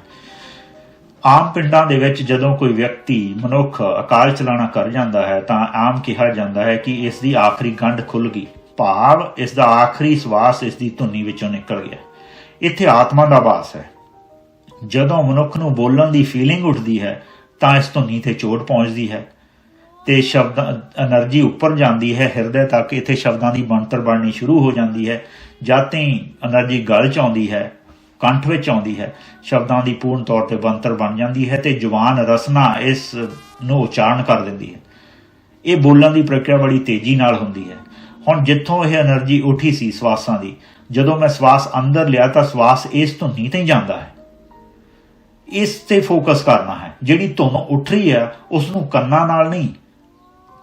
ਆਮ ਪਿੰਡਾਂ ਦੇ ਵਿੱਚ ਜਦੋਂ ਕੋਈ ਵਿਅਕਤੀ ਮਨੁੱਖ ਅਕਾਲ ਚਲਾਣਾ ਕਰ ਜਾਂਦਾ ਹੈ, ਤਾਂ ਆਮ ਕਿਹਾ ਜਾਂਦਾ ਹੈ ਕਿ ਇਸ ਦੀ ਆਖਰੀ ਗੰਢ ਖੁੱਲ ਗਈ। ਭਾਵ ਇਸ ਦਾ ਆਖਰੀ ਸਵਾਸ ਇਸ ਦੀ ਧੁਨੀ ਵਿੱਚੋਂ ਨਿਕਲ ਗਿਆ। ਇੱਥੇ ਆਤਮਾ ਦਾ ਵਾਸ ਹੈ। ਜਦੋਂ ਮਨੁੱਖ ਨੂੰ ਬੋਲਣ ਦੀ ਫੀਲਿੰਗ ਉੱਠਦੀ ਹੈ, ਤਾਂ ਇਸ ਧੁਨੀ ਤੇ ਚੋਟ ਪਹੁੰਚਦੀ ਹੈ ਤੇ ਸ਼ਬਦ એનર્ਜੀ ਉੱਪਰ ਜਾਂਦੀ ਹੈ, ਹਿਰਦੇ ਤੱਕ ਇੱਥੇ ਸ਼ਬਦਾਂ ਦੀ ਬਣਤਰ ਬਣਨੀ ਸ਼ੁਰੂ ਹੋ ਜਾਂਦੀ ਹੈ ਜਦ ਤੱਕ એનર્ਜੀ ਗਲ ਚ ਆਉਂਦੀ ਹੈ। ਕੰਠ ਵਿੱਚ ਆਉਂਦੀ ਹੈ। ਸ਼ਬਦਾਂ ਦੀ ਪੂਰਨ ਤੌਰ ਤੇ ਬੰਤਰ ਬਣ ਜਾਂਦੀ ਹੈ ਤੇ ਜਵਾਨ ਰਸਨਾ ਇਸ ਨੂੰ ਉਚਾਰਨ ਕਰ ਦਿੰਦੀ ਹੈ। ਇਹ ਬੋਲਣ ਦੀ ਪ੍ਰਕਿਰਿਆ ਬੜੀ ਤੇਜ਼ੀ ਨਾਲ ਹੁੰਦੀ ਹੈ। ਹੁਣ ਜਿੱਥੋਂ ਇਹ એનર્ਜੀ ਉੱਠੀ ਸੀ ਸਵਾਸਾਂ ਦੀ, ਜਦੋਂ ਮੈਂ ਸਵਾਸ ਅੰਦਰ ਲਿਆ ਤਾਂ ਸਵਾਸ ਇਸ ਤੋਂ ਨਹੀਂ ਤੇ ਜਾਂਦਾ ਹੈ। ਇਸ ਤੇ ਫੋਕਸ ਕਰਨਾ ਹੈ। ਜਿਹੜੀ ਧੁਨ ਉੱਠ ਰਹੀ ਹੈ ਉਸ ਨੂੰ ਕੰਨਾਂ ਨਾਲ ਨਹੀਂ,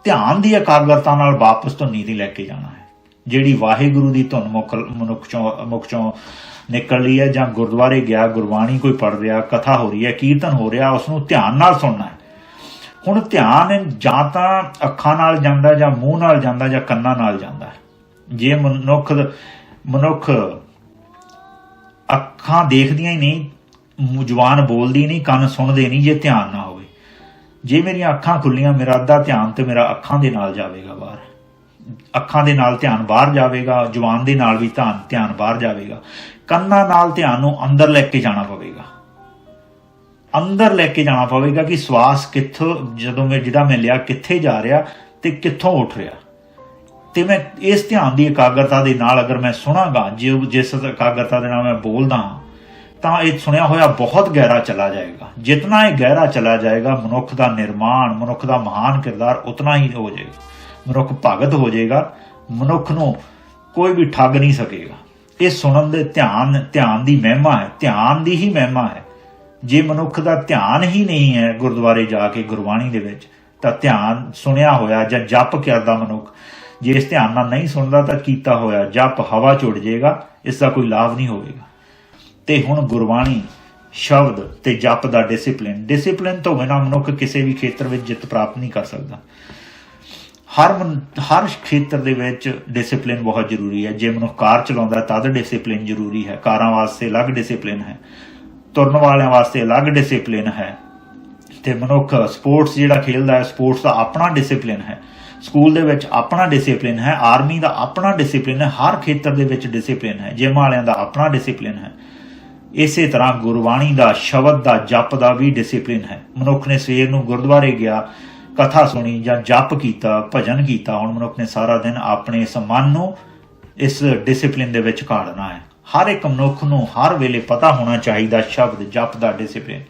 ਧਿਆਨ ਦੀ ਇਕਾਗਰਤਾ ਨਾਲ ਵਾਪਸ ਤੋਂ ਨੀਂਦ ਲੈ ਕੇ ਜਾਣਾ ਹੈ। ਜਿਹੜੀ ਵਾਹਿਗੁਰੂ ਦੀ ਧੁਨ ਮੁਖ ਮੁਖ ਚੋਂ ਮੁਖ ਚੋਂ ਨਿਕਲ ਰਹੀ ਹੈ ਜਾਂ ਗੁਰਦੁਆਰੇ ਗਿਆ, ਗੁਰਬਾਣੀ ਕੋਈ ਪੜ ਰਿਹਾ, ਕਥਾ ਹੋ ਰਹੀ ਹੈ, ਕੀਰਤਨ ਹੋ ਰਿਹਾ ਉਸ ਨੂੰ ਧਿਆਨ ਨਾਲ ਸੁਣਨਾ ਹੈ। ਹੁਣ ਧਿਆਨ ਜਾਂ ਤਾਂ ਅੱਖਾਂ ਨਾਲ ਜਾਂਦਾ ਜਾਂ ਮੂੰਹ ਨਾਲ ਜਾਂਦਾ ਜਾਂ ਕੰਨਾਂ ਨਾਲ ਜਾਂਦਾ ਜੇ ਮਨੁੱਖ ਮਨੁੱਖ ਅੱਖਾਂ ਦੇਖਦੀਆਂ ਹੀ ਨਹੀਂ ਮੂੰਹ ਜ਼ੁਬਾਨ ਬੋਲਦੀ ਨਹੀਂ, ਕੰਨ ਸੁਣਦੇ ਨਹੀਂ, ਜੇ ਧਿਆਨ ਨਾ ਹੋਵੇ। ਜੇ ਮੇਰੀਆਂ ਅੱਖਾਂ ਖੁੱਲੀਆਂ, ਮੇਰਾ ਅੱਧਾ ਧਿਆਨ ਤੇ ਮੇਰਾ ਅੱਖਾਂ ਦੇ ਨਾਲ ਜਾਵੇਗਾ ਬਾਹਰ। ਅੱਖਾਂ ਦੇ ਨਾਲ ਧਿਆਨ ਬਾਹਰ ਜਾਵੇਗਾ, ਜ਼ੁਬਾਨ ਦੇ ਨਾਲ ਵੀ ਧਿਆਨ ਧਿਆਨ ਬਾਹਰ ਜਾਵੇਗਾ। ਕੰਨਾਂ ਨਾਲ ਧਿਆਨ ਨੂੰ ਅੰਦਰ ਲੈ ਕੇ ਜਾਣਾ ਪਵੇਗਾ। ਅੰਦਰ ਲੈ ਕੇ ਜਾਣਾ ਪਵੇਗਾ ਕਿ ਸਵਾਸ ਕਿੱਥੋਂ, ਜਦੋਂ ਮੈਂ ਜਿਹੜਾ ਮੈਂ ਲਿਆ, ਕਿੱਥੇ ਜਾ ਰਿਹਾ ਤੇ ਕਿੱਥੋਂ ਉੱਠ ਰਿਹਾ। ਤੇ ਮੈਂ ਇਸ ਧਿਆਨ ਦੀ ਇਕਾਗਰਤਾ ਦੇ ਨਾਲ ਅਗਰ ਮੈਂ ਸੁਣਾਗਾ, ਜੇ ਜਿਸ ਇਕਾਗਰਤਾ ਦੇ ਨਾਲ ਮੈਂ ਬੋਲਦਾ ਹਾਂ, ਤਾਂ ਇਹ ਸੁਣਿਆ ਹੋਇਆ ਬਹੁਤ ਗਹਿਰਾ ਚਲਾ ਜਾਏਗਾ। ਜਿਤਨਾ ਇਹ ਗਹਿਰਾ ਚਲਾ ਜਾਏਗਾ, ਮਨੁੱਖ ਦਾ ਨਿਰਮਾਣ, ਮਨੁੱਖ ਦਾ ਮਹਾਨ ਕਿਰਦਾਰ ਉਤਨਾ ਹੀ ਹੋ ਜਾਏਗਾ। ਮਨੁੱਖ ਭਗਤ ਹੋ ਜਾਏਗਾ, ਮਨੁੱਖ ਨੂੰ ਕੋਈ ਵੀ ਠੱਗ ਨਹੀਂ ਸਕੇਗਾ। ਇਹ ਸੁਣਨ ਦੇ ਧਿਆਨ ਧਿਆਨ ਦੀ ਮਹਿਮਾ ਹੈ, ਧਿਆਨ ਦੀ ਹੀ ਮਹਿਮਾ ਹੈ। ਜੇ ਮਨੁੱਖ ਦਾ ਧਿਆਨ ਹੀ ਨਹੀਂ ਹੈ ਗੁਰਦੁਆਰੇ ਜਾ ਕੇ ਗੁਰਬਾਣੀ ਦੇ ਵਿੱਚ, ਤਾਂ ਧਿਆਨ ਸੁਣਿਆ ਹੋਇਆ ਜਾਂ ਜਪ ਕਰਦਾ ਮਨੁੱਖ। ਜੇ ਇਸ ਧਿਆਨ ਨਾਲ ਨਹੀਂ ਸੁਣਦਾ, ਤਾਂ ਕੀਤਾ ਹੋਇਆ ਜਪ ਹਵਾ ਚ ਉੱਡ ਜਾਏਗਾ, ਇਸ ਦਾ ਕੋਈ ਲਾਭ ਨਹੀਂ ਹੋਵੇਗਾ। ਤੇ ਹੁਣ ਗੁਰਬਾਣੀ ਸ਼ਬਦ ਤੇ ਜਪ ਦਾ ਡਿਸਪਲਿਨ ਡਿਸਪਲਿਨ ਤੋਂ ਬਿਨਾਂ ਮਨੁੱਖ ਕਿਸੇ ਵੀ ਖੇਤਰ ਵਿੱਚ ਜਿੱਤ ਪ੍ਰਾਪਤ ਨਹੀਂ ਕਰ ਸਕਦਾ। ਹਰ ਹਰ ਖੇਤਰ ਦੇ ਵਿੱਚ ਡਿਸਪਲਿਨ ਬਹੁਤ ਜ਼ਰੂਰੀ ਹੈ। ਜੇ ਮਨੁੱਖ ਕਾਰ ਚਲਾਉਂਦਾ ਤਦ ਡਿਸਪਲਿਨ ਜ਼ਰੂਰੀ ਹੈ। ਕਾਰਾਂ ਵਾਸਤੇ ਅਲੱਗ ਡਿਸਪਲਿਨ ਹੈ। ਤੁਰਨ ਵਾਲਿਆਂ ਵਾਸਤੇ ਅਲੱਗ ਡਿਸਪਲਿਨ ਹੈ। ਤੇ ਮਨੁੱਖ ਸਪੋਰਟਸ ਜਿਹੜਾ ਖੇਡਦਾ ਹੈ, ਸਪੋਰਟਸ ਦਾ ਆਪਣਾ ਡਿਸਪਲਿਨ ਹੈ। ਸਕੂਲ ਦੇ ਵਿੱਚ ਆਪਣਾ ਡਿਸਪਲਿਨ ਹੈ। ਆਰਮੀ ਦਾ ਆਪਣਾ ਡਿਸਪਲਿਨ ਹੈ। ਹਰ ਖੇਤਰ ਦੇ ਵਿੱਚ ਡਿਸਪਲਿਨ ਹੈ। ਜਿਮ ਵਾਲਿਆਂ ਦਾ ਆਪਣਾ ਡਿਸਪਲਿਨ ਹੈ। ਇਸੇ ਤਰ੍ਹਾਂ ਗੁਰਬਾਣੀ ਦਾ, ਸ਼ਬਦ ਦਾ, ਜਪ ਦਾ ਵੀ ਡਿਸਪਲਿਨ ਹੈ। ਮਨੁੱਖ ਨੇ ਸਵੇਰ ਨੂੰ ਗੁਰਦੁਆਰੇ ਗਿਆ। ਕਥਾ ਸੁਣੀ ਜਾਂ ਜਪ ਕੀਤਾ, ਭਜਨ ਕੀਤਾ, ਹੁਣ ਮਨੁੱਖ ਨੇ ਸਾਰਾ ਦਿਨ ਆਪਣੇ ਇਸ ਮਨ ਨੂੰ ਇਸ ਡਿਸਪਲਿਨ ਦੇ ਵਿੱਚ ਘਾੜਨਾ ਹੈ। ਹਰ ਇੱਕ ਮਨੁੱਖ ਨੂੰ ਹਰ ਵੇਲੇ ਪਤਾ ਹੋਣਾ ਚਾਹੀਦਾ ਸ਼ਬਦ ਜਪ ਦਾ ਡਿਸਪਲਿਨ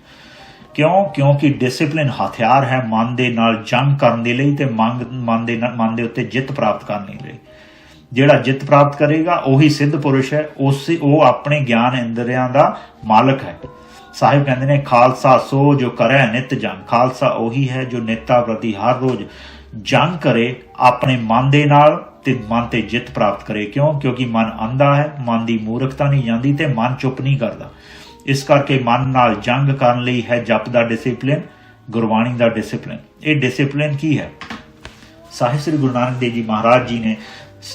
ਕਿਉਂ? ਕਿਉਂਕਿ ਡਿਸਪਲਿਨ ਹਥਿਆਰ ਹੈ ਮਨ ਦੇ ਨਾਲ ਜੰਗ ਕਰਨ ਦੇ ਲਈ ਤੇ ਮੰਗ, ਮਨ ਦੇ ਮਨ ਦੇ ਉੱਤੇ ਜਿੱਤ ਪ੍ਰਾਪਤ ਕਰਨ ਦੇ ਲਈ। ਜਿਹੜਾ ਜਿੱਤ ਪ੍ਰਾਪਤ ਕਰੇਗਾ, ਉਹੀ ਸਿੱਧ ਪੁਰਸ਼ ਹੈ, ਉਸ, ਉਹ ਆਪਣੇ ਗਿਆਨ ਇੰਦਰੀਆਂ ਦਾ ਮਾਲਕ ਹੈ। ਸਾਹਿਬ ਕਹਿੰਦੇ ਨੇ, ਖਾਲਸਾ ਸੋ ਜੋ ਕਰੈ ਨਿਤ ਜੰਗ ਖਾਲਸਾ ਉਹੀ ਹੈ ਜੋ ਨਿੱਤਾ ਪ੍ਰਤੀ ਹਰ ਰੋਜ਼ ਜੰਗ ਕਰੇ ਆਪਣੇ ਮਨ ਦੇ ਨਾਲ ਤੇ ਮਨ ਤੇ ਜਿੱਤ ਪ੍ਰਾਪਤ ਕਰੇ। ਕਿਉਂ? ਕਿਉਂਕਿ ਮਨ ਅੰਧਾ ਹੈ, ਮਨ ਦੀ ਮੂਰਖਤਾ ਨਹੀਂ ਜਾਂਦੀ ਤੇ ਮਨ ਚੁੱਪ ਨਹੀਂ ਕਰਦਾ। ਇਸ ਕਰਕੇ ਮਨ ਨਾਲ ਜੰਗ ਕਰਨ ਲਈ ਹੈ ਜਪ ਦਾ ਡਿਸਪਲਿਨ ਗੁਰਬਾਣੀ ਦਾ ਡਿਸਪਲਿਨ ਇਹ ਡਿਸਪਲਿਨ ਕੀ ਹੈ? ਸਾਹਿਬ ਸ੍ਰੀ ਗੁਰੂ ਨਾਨਕ ਦੇਵ ਜੀ ਮਹਾਰਾਜ ਜੀ ਨੇ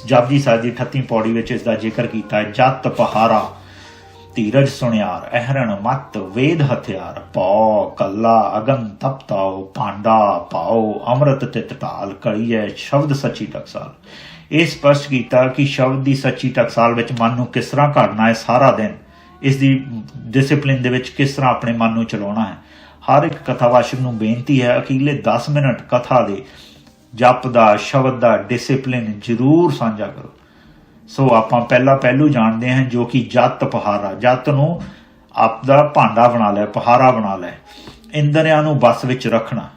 ਜਪਜੀ ਸਾਹਿਬ ਦੀ 38 ਪੌੜੀ ਵਿੱਚ ਇਸ ਦਾ ਜ਼ਿਕਰ ਕੀਤਾ ਹੈ, ਜਤ ਪਹਾਰਾ ਧੀਰਜ ਸੁਣਿਆਰ, ਅਹਰਣ ਮਤ ਵੇਦ ਹਥਿਆਰ। ਪੌ ਕੱਲਾ ਅਗਨ ਤਪਤਾਓ ਪਾਂਡਾ ਪਾਓ, ਅੰਮ੍ਰਿਤ ਤਿਤ ਢਾਲ ਕੜੀਐ ਸ਼ਬਦ ਸੱਚੀ ਟਕਸਾਲ ਇਹ ਸਪਸ਼ਟ ਕੀਤਾ ਕਿ ਸ਼ਬਦ ਦੀ ਸੱਚੀ ਟਕਸਾਲ ਵਿੱਚ ਮਨ ਨੂੰ ਕਿਸ ਤਰ੍ਹਾਂ ਘੜਨਾ ਹੈ ਸਾਰਾ ਦਿਨ? ਇਸ ਦੀ ਡਿਸਪਲਿਨ ਦੇ ਵਿੱਚ ਕਿਸ ਤਰ੍ਹਾਂ ਆਪਣੇ ਮਨ ਨੂੰ ਚਲਾਉਣਾ ਹੈ? ਹਰ ਇੱਕ ਕਥਾਵਾਚਕ ਨੂੰ ਬੇਨਤੀ ਹੈ, ਅਕੀਲੇ 10 ਮਿੰਟ ਕਥਾ ਦੇ ਜਪ ਦਾ, ਸ਼ਬਦ ਦਾ ਡਿਸਪਲਿਨ ਜ਼ਰੂਰ ਸਾਂਝਾ ਕਰੋ। ਸੋ ਆਪਾਂ ਪਹਿਲਾ ਪਹਿਲੂ ਜਾਣਦੇ ਹਾਂ ਜੋ ਕਿ ਜਤ ਪਹਾਰਾ ਜੱਤ ਨੂੰ ਆਪਦਾ ਭਾਂਡਾ ਬਣਾ ਲੈ ਪਹਾਰਾ ਬਣਾ ਲੈ। ਇੰਦਰੀਆਂ ਨੂੰ ਬਸ ਵਿੱਚ ਰੱਖਣਾ,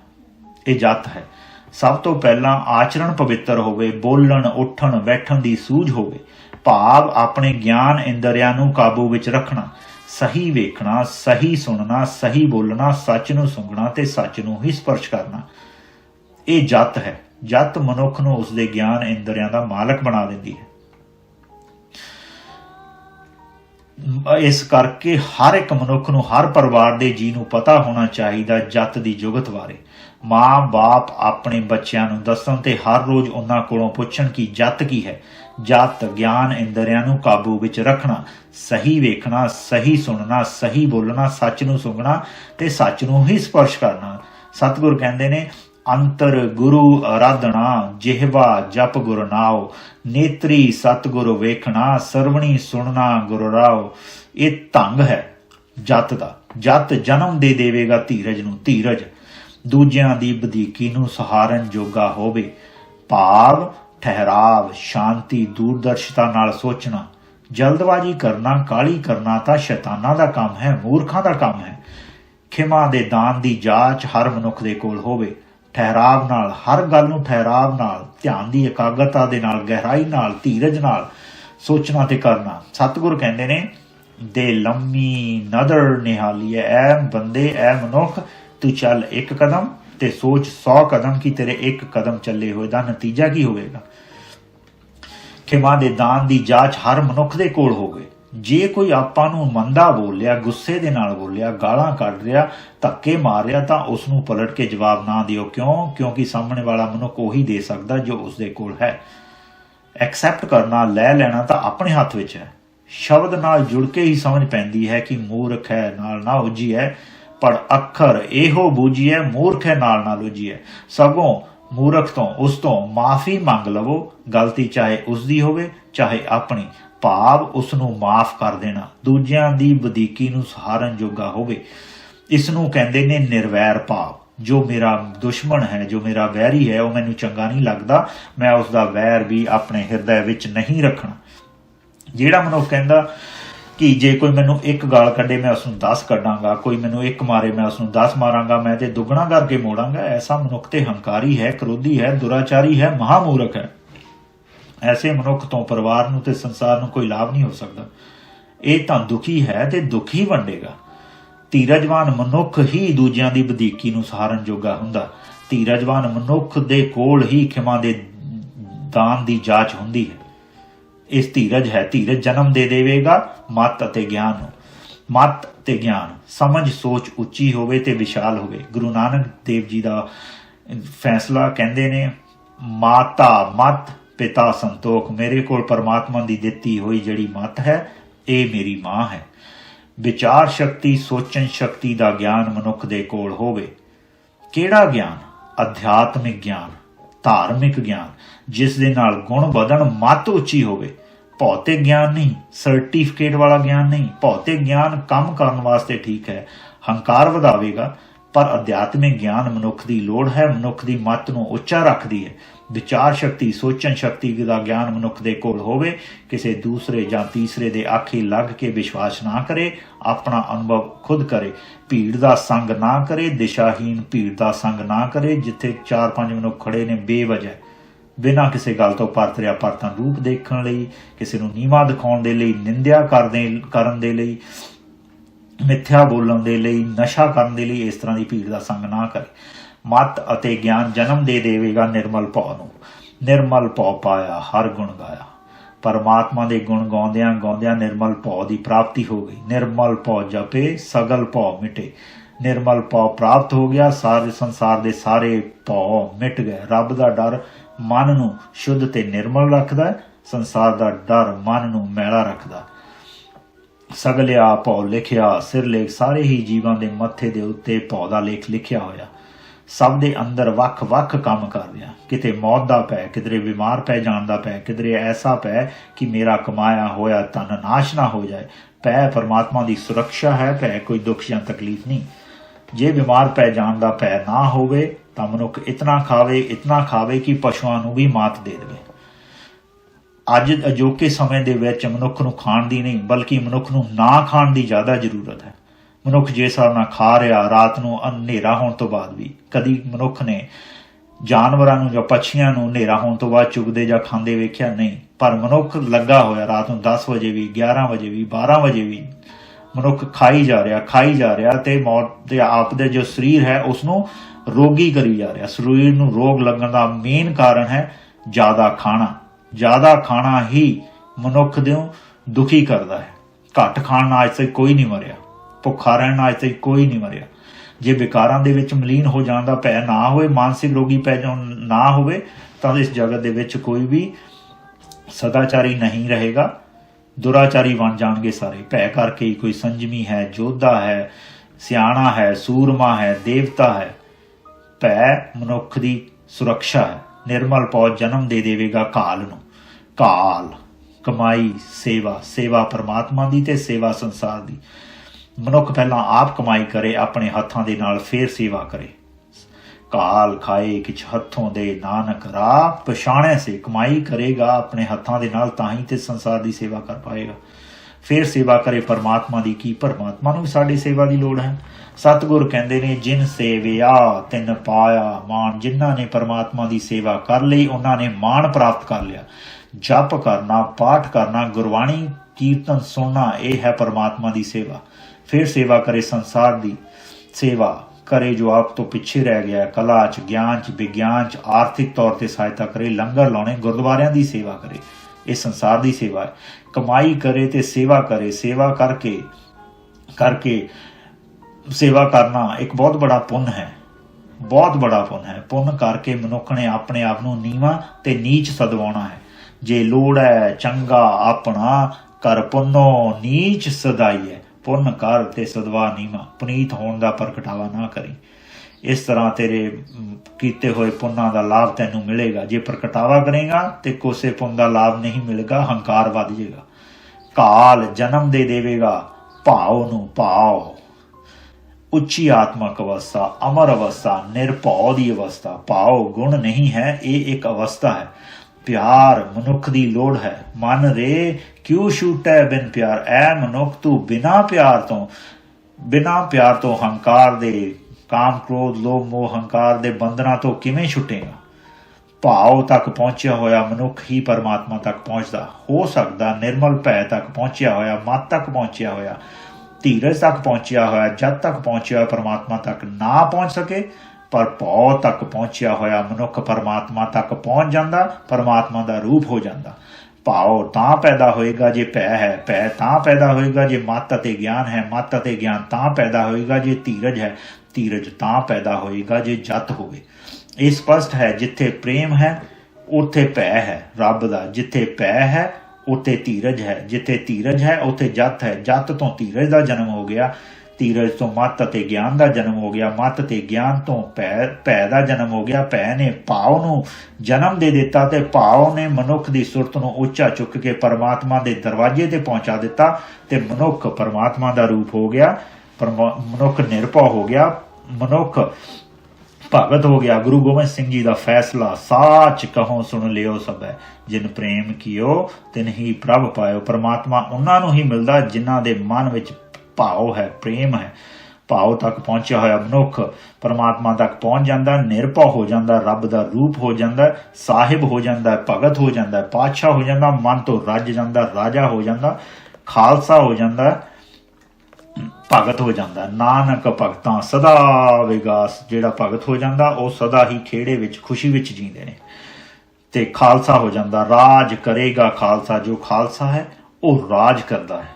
ਇਹ ਜਤ ਹੈ। ਸਭ ਤੋਂ ਪਹਿਲਾਂ ਆਚਰਣ ਪਵਿੱਤਰ ਹੋਵੇ, ਬੋਲਣ, ਉੱਠਣ, ਬੈਠਣ ਦੀ ਸੂਝ ਹੋਵੇ। ਭਾਵ ਆਪਣੇ ਗਿਆਨ ਇੰਦਰੀਆਂ ਨੂੰ ਕਾਬੂ ਵਿੱਚ ਰੱਖਣਾ, ਸਹੀ ਵੇਖਣਾ, ਸਹੀ ਸੁਣਨਾ, ਸਹੀ ਬੋਲਣਾ, ਸੱਚ ਨੂੰ ਸੁੰਘਣਾ ਤੇ ਸੱਚ ਨੂੰ ਹੀ ਸਪਰਸ਼ ਕਰਨਾ। ਇਹ ਜਤ ਹੈ। ਜਤ ਮਨੁੱਖ ਨੂੰ ਉਸਦੇ ਗਿਆਨ ਇੰਦਰੀਆਂ ਦਾ ਮਾਲਕ ਬਣਾ ਦਿੰਦੀ ਹੈ। ਇਸ ਕਰਕੇ ਹਰ ਇੱਕ ਮਨੁੱਖ ਨੂੰ, ਹਰ ਪਰਿਵਾਰ ਦੇ ਜੀ ਨੂੰ ਪਤਾ ਹੋਣਾ ਚਾਹੀਦਾ ਜੱਤ ਦੀ ਜੁਗਤ ਬਾਰੇ। ਮਾਂ-ਬਾਪ ਆਪਣੇ ਬੱਚਿਆਂ ਨੂੰ ਦੱਸਣ ਤੇ ਹਰ ਰੋਜ਼ ਉਹਨਾਂ ਕੋਲੋਂ ਪੁੱਛਣ ਕਿ ਜੱਤ ਕੀ ਹੈ। ਜਤ ਗਿਆਨ ਇੰਦਰੀਆਂ ਨੂੰ ਕਾਬੂ ਵਿੱਚ ਰੱਖਣਾ, ਸਹੀ ਵੇਖਣਾ, ਸਹੀ ਸੁਣਨਾ, ਸਹੀ ਬੋਲਣਾ, ਸੱਚ ਨੂੰ ਸੁਣਨਾ ਤੇ ਸੱਚ ਨੂੰ ਹੀ ਸਪਰਸ਼ ਕਰਨਾ। ਸਤਿਗੁਰ ਕਹਿੰਦੇ ਨੇ ਅੰਤਰ ਗੁਰੂ ਆਰਾਧਣਾ ਜਿਹਵਾ ਜਪ ਗੁਰ ਨਾਉ, ਨੇਤਰੀ ਸਤਿਗੁਰ ਵੇਖਣਾ, ਸਰਵਣੀ ਸੁਣਨਾ ਗੁਰ ਰਾਉ, ਇਹ ਢੰਗ ਹੈ ਜਤ ਦਾ। ਜਤ ਜਨਮ ਦੇ ਦੇਵੇਗਾ ਧੀਰਜ ਨੂੰ ਧੀਰਜ। ਦੂਜਿਆਂ ਦੀ ਬਦੀਕੀ ਨੂੰ ਸਹਾਰਨ ਜੋਗਾ ਹੋਵੇ। ਭਾਵ, ਠਹਿਰਾਵ, ਸ਼ਾਂਤੀ, ਦੂਰਦਰਸ਼ਤਾ ਨਾਲ ਸੋਚਣਾ। ਜਲਦਬਾਜ਼ੀ ਕਰਨਾ ਕਾਲੀ ਕਰਨਾ ਤਾਂ ਸ਼ੈਤਾਨਾਂ ਦਾ ਕੰਮ ਹੈ, ਮੂਰਖਾਂ ਦਾ ਕੰਮ ਹੈ। ਖਿਮਾ ਦੇ ਦਾਨ ਦੀ ਜਾਂਚ ਹਰ ਮਨੁੱਖ ਦੇ ਕੋਲ ਹੋਵੇ। ਠਹਿਰਾਵ ਨਾਲ, ਹਰ ਗੱਲ ਨੂੰ ਠਹਿਰਾਵ ਨਾਲ, ਧਿਆਨ ਦੀ ਇਕਾਗਰਤਾ ਦੇ ਨਾਲ, ਗਹਿਰਾਈ ਨਾਲ, ਧੀਰਜ ਨਾਲ ਸੋਚਣਾ ਤੇ ਕਰਨਾ। ਸਤਿਗੁਰ ਕਹਿੰਦੇ ਨੇ, ਦੇ ਲੰਮੀ ਨਦਰ ਨਿਹਾਲੀਏ ਐ ਬੰਦੇ, ਐ ਮਨੁੱਖ, ਤੂੰ ਚੱਲ ਇੱਕ ਕਦਮ ਤੇ ਸੋਚ 100 ਕਦਮ ਕੀ ਤੇਰੇ ਇੱਕ ਕਦਮ ਚੱਲੇ ਹੋਏ ਦਾ ਨਤੀਜਾ ਕੀ ਹੋਵੇਗਾ? ਖਿਮਾ ਦੇ ਦਾਨ ਦੀ ਜਾਂਚ ਹਰ ਮਨੁੱਖ ਦੇ ਕੋਲ ਹੋਵੇ। ਜੇ ਕੋਈ ਆਪਾਂ ਨੂੰ ਮੰਦਾ ਬੋਲਿਆ, ਗੁੱਸੇ ਦੇ ਨਾਲ ਬੋਲਿਆ, ਗਾਲਾਂ ਕੱਢ ਰਿਹਾ, ਧੱਕੇ ਮਾਰ ਰਿਹਾ, ਤਾਂ ਉਸ ਨੂੰ ਪਲਟ ਕੇ ਜਵਾਬ ਨਾ ਦਿਓ। ਕਿਉਂ? ਕਿਉਂਕਿ ਸਾਹਮਣੇ ਵਾਲਾ ਮਨੁੱਖ ਉਹੀ ਦੇ ਸਕਦਾ ਜੋ ਉਸ ਦੇ ਕੋਲ ਹੈ। ਐਕਸੈਪਟ ਕਰਨਾ, ਲੈ ਲੈਣਾ ਤਾਂ ਆਪਣੇ ਹੱਥ ਵਿੱਚ ਹੈ। ਸ਼ਬਦ ਨਾਲ ਜੁੜ ਕੇ ਹੀ ਸਮਝ ਪੈਂਦੀ ਹੈ ਕਿ ਮੂਰਖ ਹੈ, ਨਾਲ ਨਾ ਉਜੀ ਹੈ, ਪਰ ਅੱਖਰ ਇਹੋ ਬੂਝੀਏ ਮੂਰਖ ਹੈ, ਨਾਲ ਨਾਲ ਉਜੀ ਹੈ। ਸਗੋਂ ਮੂਰਖ ਤੋਂ, ਉਸ ਤੋਂ ਮਾਫੀ ਮੰਗ ਲਵੋ, ਗਲਤੀ ਚਾਹੇ ਉਸ ਦੀ ਹੋਵੇ, ਚਾਹੇ ਆਪਣੀ। ਭਾਵ ਉਸ ਨੂੰ ਮਾਫ ਕਰ ਦੇਣਾ, ਦੂਜਿਆਂ ਦੀ ਵਧੀਕੀ ਨੂੰ ਸਹਾਰਨ ਜੋਗਾ ਹੋਵੇ। ਇਸ ਨੂੰ ਕਹਿੰਦੇ ਨੇ ਨਿਰਵੈਰ ਭਾਵ। ਜੋ ਮੇਰਾ ਦੁਸ਼ਮਣ ਹੈ, ਜੋ ਮੇਰਾ ਵੈਰੀ ਹੈ, ਉਹ ਮੈਨੂੰ ਚੰਗਾ ਨਹੀਂ ਲੱਗਦਾ। ਮੈਂ ਉਸ ਦਾ ਵੈਰ ਵੀ ਆਪਣੇ ਹਿਰਦੇ ਵਿੱਚ ਨਹੀਂ ਰੱਖਣਾ। ਜਿਹੜਾ ਮਨੁੱਖ ਕਹਿੰਦਾ ਕਿ ਜੇ ਕੋਈ ਮੈਨੂੰ ਇੱਕ ਗਾਲ ਕੱਢੇ, ਮੈਂ ਉਸ ਨੂੰ 10 ਕੱਢਾਂਗਾ। ਕੋਈ ਮੈਨੂੰ ਇੱਕ ਮਾਰੇ, ਮੈਂ ਉਸ ਨੂੰ 10 ਮਾਰਾਂਗਾ। ਮੈਂ ਤੇ ਦੁੱਗਣਾ ਕਰਕੇ ਮੋੜਾਂਗਾ। ਐਸਾ ਮਨੁੱਖ ਤੇ ਹੰਕਾਰੀ ਹੈ, ਕ੍ਰੋਧੀ ਹੈ, ਦੁਰਾਚਾਰੀ ਹੈ, ਮਹਾਮੂਰਖ ਹੈ। ਐਸੇ ਮਨੁੱਖ ਤੋਂ, ਪਰਿਵਾਰ ਨੂੰ ਤੇ ਸੰਸਾਰ ਨੂੰ ਕੋਈ ਲਾਭ ਨਹੀਂ ਹੋ ਸਕਦਾ। ਇਹ ਤਾਂ ਦੁਖੀ ਹੈ ਤੇ ਦੁਖੀ ਵੰਡੇਗਾ। ਧੀਰਜਵਾਨ ਮਨੁੱਖ ਹੀ ਦੂਜਿਆਂ ਦੀ ਬਦੀਕੀ ਨੂੰ ਸਹਾਰਨ ਜੋਗਾ ਹੁੰਦਾ। ਧੀਰਜਵਾਨ ਮਨੁੱਖ ਦੇ ਕੋਲ ਹੀ ਖਿਮਾ ਦੇ ਦਾਨ ਦੀ ਜਾਂਚ ਹੁੰਦੀ ਹੈ। ਇਸ ਧੀਰਜ ਹੈ, ਧੀਰਜ ਜਨਮ ਦੇ ਦੇਵੇਗਾ, ਮਤ ਅਤੇ ਗਿਆਨ ਨੂੰ। ਮਤ ਤੇ ਗਿਆਨ, ਸਮਝ, ਸੋਚ ਉੱਚੀ ਹੋਵੇ ਤੇ ਵਿਸ਼ਾਲ ਹੋਵੇ। ਗੁਰੂ ਨਾਨਕ ਦੇਵ ਜੀ ਦਾ ਫੈਸਲਾ ਕਹਿੰਦੇ ਨੇ, ਮਾਤਾ ਮਤ ਪਿਤਾ ਸੰਤੋਖ ਮੇਰੇ ਕੋਲ ਪਰਮਾਤਮਾ ਦੀ ਦਿੱਤੀ ਹੋਈ ਜਿਹੜੀ ਮਤ ਹੈ, ਇਹ ਮੇਰੀ ਮਾਂ ਹੈ। ਵਿਚਾਰ ਸ਼ਕਤੀ ਸੋਚਣ ਸ਼ਕਤੀ ਦਾ ਗਿਆਨ ਮਨੁੱਖ ਦੇ ਕੋਲ ਹੋਵੇ। ਕਿਹੜਾ ਗਿਆਨ? ਅਧਿਆਤਮਿਕ ਗਿਆਨ, ਧਾਰਮਿਕ ਗਿਆਨ, ਜਿਸ ਦੇ ਨਾਲ ਗੁਣ ਵਧਣ ਮਤ ਉੱਚੀ ਹੋਵੇ। ਭੌਤਿਕ ਗਿਆਨ ਨਹੀਂ, ਸਰਟੀਫਿਕੇਟ ਵਾਲਾ ਗਿਆਨ ਨਹੀਂ। ਭੌਤਿਕ ਗਿਆਨ ਕੰਮ ਕਰਨ ਵਾਸਤੇ ਠੀਕ ਹੈ, ਹੰਕਾਰ ਵਧਾਵੇਗਾ ਪਰ ਅਧਿਆਤਮਿਕ ਗਿਆਨ ਮਨੁੱਖ ਦੀ ਲੋੜ ਹੈ, ਮਨੁੱਖ ਦੀ ਮੱਤ ਨੂੰ ਉੱਚਾ ਰੱਖਦੀ ਹੈ। ਵਿਚਾਰ ਸ਼ਕਤੀ, ਸੋਚਣ ਸ਼ਕਤੀ ਦਾ ਗਿਆਨ ਮਨੁੱਖ ਦੇ ਕੋਲ ਹੋਵੇ, ਕਿਸੇ ਦੂਸਰੇ ਜਾਂ ਤੀਸਰੇ ਦੇ ਆਖੇ ਲੱਗ ਕੇ ਵਿਸ਼ਵਾਸ ਨਾ ਕਰੇ, ਆਪਣਾ ਅਨੁਭਵ ਖੁਦ ਕਰੇ। ਭੀੜ ਦਾ ਸੰਗ ਨਾ ਕਰੇ ਦਿਸ਼ਾਹੀਨ ਭੀੜ ਦਾ ਸੰਗ ਨਾ ਕਰੇ, ਜਿੱਥੇ 4-5 ਮਨੁੱਖ ਖੜੇ ਨੇ, ਬੇਵਜ੍ਹਾ ਬਿਨਾਂ ਕਿਸੇ ਗੱਲ ਤੋਂ ਪਰਤ ਪਰਤਰਿਆ ਪਰਤਨ ਰੂਪ ਦੇਖਣ ਲਈ, ਕਿਸੇ ਨੂੰ ਨੀਵਾ ਦਿਖਾਉਣ ਦੇ ਲਈ, ਨਿੰਦਿਆ ਕਰਦੇ, ਕਰਨ ਦੇ ਲਈ ਮਿੱਥਿਆ ਬੋਲਣ ਦੇ ਲਈ, ਨਸ਼ਾ ਕਰਨ ਦੇ ਲਈ ਇਸ ਤਰ੍ਹਾਂ ਦੀ ਭੀੜ ਦਾ ਸੰਗ ਨਾ ਕਰੇ। ਮਤ ਅਤੇ ਗਿਆਨ ਜਨਮ ਦੇ ਦੇਵੇਗਾ ਨਿਰਮਲ ਭਉ ਨੂੰ। ਨਿਰਮਲ ਭਉ ਪਾਇਆ, ਹਰ ਗੁਣ ਗਾਇਆ। ਪਰਮਾਤਮਾ ਦੇ ਗੁਣ ਗਾਉਂਦਿਆਂ ਗਾਉਂਦਿਆਂ ਨਿਰਮਲ ਭਉ ਦੀ ਪ੍ਰਾਪਤੀ ਹੋ ਗਈ। ਨਿਰਮਲ ਭਉ ਜਪੇ, ਸਗਲ ਭਉ ਮਿਟੇ। ਨਿਰਮਲ ਪਉ ਪ੍ਰਾਪਤ ਹੋ ਗਿਆ, ਸਾਰੇ ਸੰਸਾਰ ਦੇ ਸਾਰੇ ਭਉ ਮਿਟ ਗਏ। ਰੱਬ ਦਾ ਡਰ ਮਨ ਨੂੰ ਸ਼ੁੱਧ ਤੇ ਨਿਰਮਲ ਰੱਖਦਾ ਸੰਸਾਰ ਦਾ ਡਰ ਮਨ ਨੂੰ ਮੈਲਾ ਰੱਖਦਾ ਸਗਲਿਆ ਭੌ ਲਿਖਿਆ ਸਿਰਲੇਖ ਸਾਰੇ ਹੀ ਜੀਵਾਂ ਦੇ ਮੱਥੇ ਦੇ ਉੱਤੇ ਭਉ ਦਾ ਲੇਖ ਲਿਖਿਆ ਹੋਇਆ। ਸਭ ਦੇ ਅੰਦਰ ਵੱਖ-ਵੱਖ ਕੰਮ ਕਰ ਰਿਹਾ। ਕਿਤੇ ਮੌਤ ਦਾ ਪੈ ਕਿਧਰੇ ਬਿਮਾਰ ਪੈ ਜਾਣ ਦਾ ਪੈ ਕਿਧਰੇ ਐਸਾ ਪੈ ਕਿ ਮੇਰਾ ਕਮਾਇਆ ਹੋਇਆ ਤਨ ਨਾਸ਼ ਨਾ ਹੋ ਜਾਏ। ਪੈ ਪਰਮਾਤਮਾ ਦੀ ਸੁਰੱਖਿਆ ਹੈ ਪੈ ਕੋਈ ਦੁੱਖ ਜਾਂ ਤਕਲੀਫ ਨਹੀਂ। ਜੇ ਬਿਮਾਰ ਪੈ ਜਾਣ ਦਾ ਪੈ ਨਾ ਹੋਵੇ, ਤਾਂ ਮਨੁੱਖ ਇਤਨਾ ਖਾਵੇ ਇਤਨਾ ਖਾਵੇ ਕਿ ਪਸ਼ੂਆਂ ਨੂੰ ਵੀ ਮਾਤ ਦੇ ਦੇਵੇ। ਅੱਜ ਅਜੋਕੇ ਸਮੇਂ ਦੇ ਵਿੱਚ ਮਨੁੱਖ ਨੂੰ ਖਾਣ ਦੀ ਨਹੀਂ, ਬਲਕਿ ਮਨੁੱਖ ਨੂੰ ਨਾ ਖਾਣ ਦੀ ਜ਼ਿਆਦਾ ਜ਼ਰੂਰਤ ਹੈ। ਮਨੁੱਖ ਜੇ ਹਿਸਾਬ ਨਾਲ ਖਾ ਰਿਹਾ, ਰਾਤ ਨੂੰ ਹਨੇਰਾ ਹੋਣ ਤੋਂ ਬਾਅਦ ਵੀ, ਕਦੀ ਮਨੁੱਖ ਨੇ ਜਾਨਵਰਾਂ ਨੂੰ ਜਾਂ ਪੰਛੀਆਂ ਨੂੰ ਹਨੇਰਾ ਹੋਣ ਤੋਂ ਬਾਅਦ ਚੁਗਦੇ ਜਾਂ ਖਾਂਦੇ ਵੇਖਿਆ ਨਹੀਂ, ਪਰ ਮਨੁੱਖ ਲੱਗਾ ਹੋਇਆ ਰਾਤ ਨੂੰ 10 ਵਜੇ ਵੀ 11 ਵਜੇ ਵੀ 12 ਵਜੇ ਵੀ ਮਨੁੱਖ ਖਾਈ ਜਾ ਰਿਹਾ, ਖਾਈ ਜਾ ਰਿਹਾ ਤੇ ਮੌਤ ਦੇ ਆਪ ਦੇ ਜੋ ਸਰੀਰ ਹੈ ਉਸ ਨੂੰ ਰੋਗੀ ਕਰੀ ਜਾ ਰਿਹਾ। ਸਰੀਰ ਨੂੰ ਰੋਗ ਲੱਗਣ ਦਾ ਮੇਨ ਕਾਰਨ ਹੈ ਜ਼ਿਆਦਾ ਖਾਣਾ। ਜ਼ਿਆਦਾ ਖਾਣਾ ਹੀ ਮਨੁੱਖ ਨੂੰ ਦੁਖੀ ਕਰਦਾ ਹੈ। ਘੱਟ ਖਾਣ ਨਾਲ ਅੱਜ ਕੋਈ ਨਹੀਂ ਮਰਿਆ। ਭੁੱਖਾ ਰਹਿਣ ਨਾਲ ਅੱਜ ਕੋਈ ਨਹੀਂ ਮਰਿਆ। ਜੇ ਵਿਕਾਰਾਂ ਦੇ ਵਿੱਚ ਮਲੀਨ ਹੋ ਜਾਣ ਦਾ ਭੈ ਨਾ ਹੋਵੇ, ਮਾਨਸਿਕ ਰੋਗੀ ਪੈ ਜਾਣ ਨਾ ਹੋਵੇ, ਤਾਂ ਇਸ ਜਗਤ ਦੇ ਵਿੱਚ ਕੋਈ ਵੀ ਸਦਾਚਾਰੀ ਨਹੀਂ ਰਹੇਗਾ। ਦੁਰਾਚਾਰੀ ਬਣ ਜਾਣਗੇ ਸਾਰੇ। ਭੈ ਕਰਕੇ ਹੀ ਕੋਈ ਸੰਜਮੀ ਹੈ, ਜੋਧਾ ਹੈ, ਸਿਆਣਾ ਹੈ, ਸੂਰਮਾ ਹੈ, ਦੇਵਤਾ ਹੈ। ਭੈ ਮਨੁੱਖ ਦੀ ਸੁਰੱਖਿਆ ਹੈ। ਨਿਰਮਲ ਪਉ ਜਨਮ ਦੇ ਦੇਵੇਗਾ ਕਾਲ ਨੂੰ। ਕਾਲ, ਕਮਾਈ, ਸੇਵਾ ਸੇਵਾ ਪਰਮਾਤਮਾ ਦੀ ਤੇ ਸੇਵਾ ਸੰਸਾਰ ਦੀ। ਮਨੁੱਖ ਪਹਿਲਾਂ ਆਪ ਕਮਾਈ ਕਰੇ, ਆਪਣੇ ਹੱਥਾਂ ਦੇ ਨਾਲ ਫੇਰ ਸੇਵਾ ਕਰੇ। ਕਾਲ ਖਾਏ ਕਿਛ ਹੱਥੋਂ ਦੇ, ਨਾਨਕ ਰਾ ਪਛਾਣੇ ਸੇ। ਕਮਾਈ ਕਰੇਗਾ ਆਪਣੇ ਹੱਥਾਂ ਦੇ ਨਾਲ, ਤਾਂ ਹੀ ਤੇ ਸੰਸਾਰ ਦੀ ਸੇਵਾ ਕਰ ਪਾਏਗਾ। ਫਿਰ ਸੇਵਾ ਕਰੇ ਪਰਮਾਤਮਾ ਦੀ, ਕੀ ਪਰਮਾਤਮਾ ਨੂੰ ਵੀ ਸਾਡੀ ਸੇਵਾ ਦੀ ਲੋੜ ਹੈ? ਸਤਿਗੁਰ ਕਹਿੰਦੇ ਨੇ, ਜਿਨ ਸੇਵਿਆ, ਤਿਨ ਪਾਇਆ ਮਾਨ ਜਿਨ੍ਹਾਂ ਨੇ ਪਰਮਾਤਮਾ ਦੀ ਸੇਵਾ ਕਰ ਲਈ, ਉਹਨਾਂ ਨੇ ਮਾਨ ਪ੍ਰਾਪਤ ਕਰ ਲਿਆ। ਜਪ ਕਰਨਾ, ਪਾਠ ਕਰਨਾ, ਗੁਰਬਾਣੀ, ਕੀਰਤਨ ਸੁਣਨਾ, ਇਹ ਹੈ ਪਰਮਾਤਮਾ ਦੀ ਸੇਵਾ। ਫਿਰ ਸੇਵਾ ਕਰੇ ਸੰਸਾਰ ਦੀ। ਸੇਵਾ ਕਰੇ ਜੋ ਆਪ ਤੋਂ ਪਿੱਛੇ ਰਹਿ ਗਿਆ ਕਲਾ ਚ, ਗਿਆਨ ਚ, ਵਿਗਿਆਨ ਚ, ਆਰਥਿਕ ਤੌਰ ਤੇ ਸਹਾਇਤਾ ਕਰੇ, ਲੰਗਰ ਲਾਉਣੇ, ਗੁਰਦੁਆਰਿਆਂ ਦੀ ਸੇਵਾ ਕਰੇ। ਇਹ ਸੰਸਾਰ ਦੀ ਸੇਵਾ ਹੈ। ਕਮਾਈ ਕਰੇ ਤੇ ਸੇਵਾ ਕਰੇ, ਸੇਵਾ ਕਰਕੇ ਕਰਕੇ ਸੇਵਾ ਕਰਨਾ ਇੱਕ ਬਹੁਤ ਬੜਾ ਪੁੰਨ ਹੈ। ਬਹੁਤ ਬੜਾ ਪੁੰਨ ਹੈ। ਪੁੰਨ ਕਰਕੇ ਮਨੁੱਖ ਨੇ ਆਪਣੇ ਆਪ ਨੂੰ ਨੀਵਾਂ ਤੇ ਨੀਚ ਸਦਵਾਉਣਾ ਹੈ। ਜੇ ਲੋੜ ਹੈ ਚੰਗਾ ਆਪਣਾ ਕਰ ਪੁੰਨੋ, ਨੀਚ ਸਦਾਈ ਹੈ। ਪੁੰਨ ਕਰ ਤੇ ਸਦਵਾ ਨੀਵਾ। ਪੁਨੀਤ ਹੋਣ ਦਾ ਪ੍ਰਗਟਾਵਾ ਨਾ ਕਰੀ। ਇਸ ਤਰ੍ਹਾਂ ਤੇਰੇ ਕੀਤੇ ਹੋਏ ਪੁੰਨਾਂ ਦਾ ਲਾਭ ਤੈਨੂੰ ਮਿਲੇਗਾ। ਜੇ ਪ੍ਰਗਟਾਵਾ ਕਰੇਗਾ ਤੇ ਕੋਸੇ ਪੁੰਨ ਦਾ ਲਾਭ ਨਹੀਂ ਮਿਲੇਗਾ, ਹੰਕਾਰ ਵੱਧ ਜਾਏਗਾ। ਕਾਲ ਜਨਮ ਦੇ ਦੇਵੇਗਾ ਭਾਵ ਨੂੰ ਭਾਵ ਉੱਚੀ ਆਤਮਕ ਅਵਸਥਾ, ਅਮਰ ਅਵਸਥਾ, ਨਿਰਭਉ ਦੀ ਅਵਸਥਾ। ਭਾਵ ਗੁਣ ਨਹੀਂ ਹੈ, ਇਹ ਇੱਕ ਅਵਸਥਾ ਹੈ। ਪਿਆਰ ਮਨੁੱਖ ਦੀ ਲੋੜ ਹੈ। ਮਨ ਰੇ ਕਿਉ ਛੂਟੈ ਬਿਨ ਪਿਆਰ? ਐ ਮਨੁੱਖ ਤੂੰ ਬਿਨਾ ਪਿਆਰ ਤੋਂ, ਬਿਨਾ ਪਿਆਰ ਤੋਂ ਹੰਕਾਰ ਦੇ ਕਾਮ, ਕ੍ਰੋਧ, ਲੋਭ, ਮੋਹ, ਹੰਕਾਰ ਦੇ ਬੰਧਨਾਂ ਤੋਂ ਕਿਵੇਂ ਛੁੱਟੇਗਾ? ਭਾਵ ਤੱਕ ਪਹੁੰਚਿਆ ਹੋਇਆ ਮਨੁੱਖ ਹੀ ਪਰਮਾਤਮਾ ਤੱਕ ਪਹੁੰਚਦਾ। ਹੋ ਸਕਦਾ ਨਿਰਮਲ ਭੈ ਤੱਕ ਪਹੁੰਚਿਆ ਹੋਇਆ ਮਤ ਤੱਕ ਪਹੁੰਚਿਆ ਹੋਇਆ, ਧੀਰਜ ਤੱਕ ਪਹੁੰਚਿਆ ਹੋਇਆ ਜਦ ਤੱਕ ਪਹੁੰਚਿਆ ਹੋਇਆ ਪਰਮਾਤਮਾ ਤੱਕ ਨਾ ਪਹੁੰਚ ਸਕੇ, ਪਰ ਭਉ ਤੱਕ ਪਹੁੰਚਿਆ ਹੋਇਆ ਮਨੁੱਖ ਪਰਮਾਤਮਾ ਤੱਕ ਪਹੁੰਚ ਜਾਂਦਾ, ਪਰਮਾਤਮਾ ਦਾ ਰੂਪ ਹੋ ਜਾਂਦਾ। ਭਾਵ ਤਾਂ ਪੈਦਾ ਹੋਏਗਾ ਜੇ ਭੈ ਹੈ, ਭੈ ਤਾਂ ਪੈਦਾ ਹੋਏਗਾ ਜੇ ਮਤ ਅਤੇ ਗਿਆਨ ਹੈ, ਮਤ ਅਤੇ ਗਿਆਨ ਤਾਂ ਪੈਦਾ ਹੋਏਗਾ ਜੇ ਧੀਰਜ ਹੈ। ਧੀਰਜ ਤਾਂ ਪੈਦਾ ਹੋਏਗਾ ਜੇ ਜਤ ਹੋਵੇ। ਇਹ ਸਪਸ਼ਟ ਹੈ, ਜਿੱਥੇ ਪ੍ਰੇਮ ਹੈ, ਉੱਥੇ ਭੈ ਹੈ, ਰੱਬ ਦਾ। ਜਿੱਥੇ ਭੈ ਹੈ, ਉੱਥੇ ਧੀਰਜ ਹੈ। ਜਿੱਥੇ ਧੀਰਜ ਹੈ, ਉੱਥੇ ਜਤ ਹੈ। ਜਤ ਤੋਂ ਧੀਰਜ ਦਾ ਜਨਮ ਹੋ ਗਿਆ। ਧੀਰਜ ਤੋਂ ਮਤ ਅਤੇ ਗਿਆਨ ਦਾ ਜਨਮ ਹੋ ਗਿਆ। ਮਤ ਤੇ ਗਿਆਨ ਤੋਂ ਭੈ ਭੈ ਦਾ ਜਨਮ ਹੋ ਗਿਆ। ਭੈ ਨੇ ਭਾਵ ਨੂੰ ਜਨਮ ਦੇ ਦਿੱਤਾ ਤੇ ਭਾਵ ਨੇ ਮਨੁੱਖ ਦੀ ਸੁਰਤ ਨੂੰ ਉੱਚਾ ਚੁੱਕ ਕੇ ਪਰਮਾਤਮਾ ਦੇ ਦਰਵਾਜ਼ੇ ਤੇ ਪਹੁੰਚਾ ਦਿੱਤਾ ਤੇ ਮਨੁੱਖ ਪਰਮਾਤਮਾ ਦਾ ਰੂਪ ਹੋ ਗਿਆ। ਮਨੁੱਖ ਨਿਰਭਉ ਹੋ ਗਿਆ, ਮਨੁੱਖ ਭਗਤ ਹੋ ਗਿਆ। ਗੁਰੂ ਗੋਬਿੰਦ ਸਿੰਘ ਜੀ ਦਾ ਫੈਸਲਾ, ਸਾਚ ਕਹੋ ਸੁਣ ਲਿਓ ਸਭੈ। ਜਿਨ ਪ੍ਰੇਮ ਕੀਓ, ਤਿਨ ਹੀ ਪ੍ਰਭ ਪਾਇਓ। ਪਰਮਾਤਮਾ ਉਹਨਾਂ ਨੂੰ ਹੀ ਮਿਲਦਾ ਜਿਨ੍ਹਾਂ ਦੇ ਮਨ ਵਿੱਚ ਭਾਵ ਹੈ, ਪ੍ਰੇਮ ਹੈ। ਭਾਵ ਤੱਕ ਪਹੁੰਚਿਆ ਹੋਇਆ ਮਨੁੱਖ ਪਰਮਾਤਮਾ ਤੱਕ ਪਹੁੰਚ ਜਾਂਦਾ, ਨਿਰਭਉ ਹੋ ਜਾਂਦਾ, ਰੱਬ ਦਾ ਰੂਪ ਹੋ ਜਾਂਦਾ, ਸਾਹਿਬ ਹੋ ਜਾਂਦਾ, ਭਗਤ ਹੋ ਜਾਂਦਾ, ਪਾਤਸ਼ਾਹ ਹੋ ਜਾਂਦਾ, ਮਨ ਤੋਂ ਰੱਜ ਜਾਂਦਾ, ਰਾਜਾ ਹੋ ਜਾਂਦਾ, ਖਾਲਸਾ ਹੋ ਜਾਂਦਾ। ਭਗਤ ਹੋ ਜਾਂਦਾ। ਨਾਨਕ ਭਗਤਾਂ ਸਦਾ ਵਿਗਾਸ, ਜਿਹੜਾ ਭਗਤ ਹੋ ਜਾਂਦਾ, ਉਹ ਸਦਾ ਹੀ ਖੇੜੇ ਵਿੱਚ, ਖੁਸ਼ੀ ਵਿੱਚ ਜੀਂਦੇ ਨੇ। ਤੇ ਖਾਲਸਾ ਹੋ ਜਾਂਦਾ। ਰਾਜ ਕਰੇਗਾ ਖਾਲਸਾ। ਜੋ ਖਾਲਸਾ ਹੈ, ਉਹ ਰਾਜ ਕਰਦਾ ਹੈ।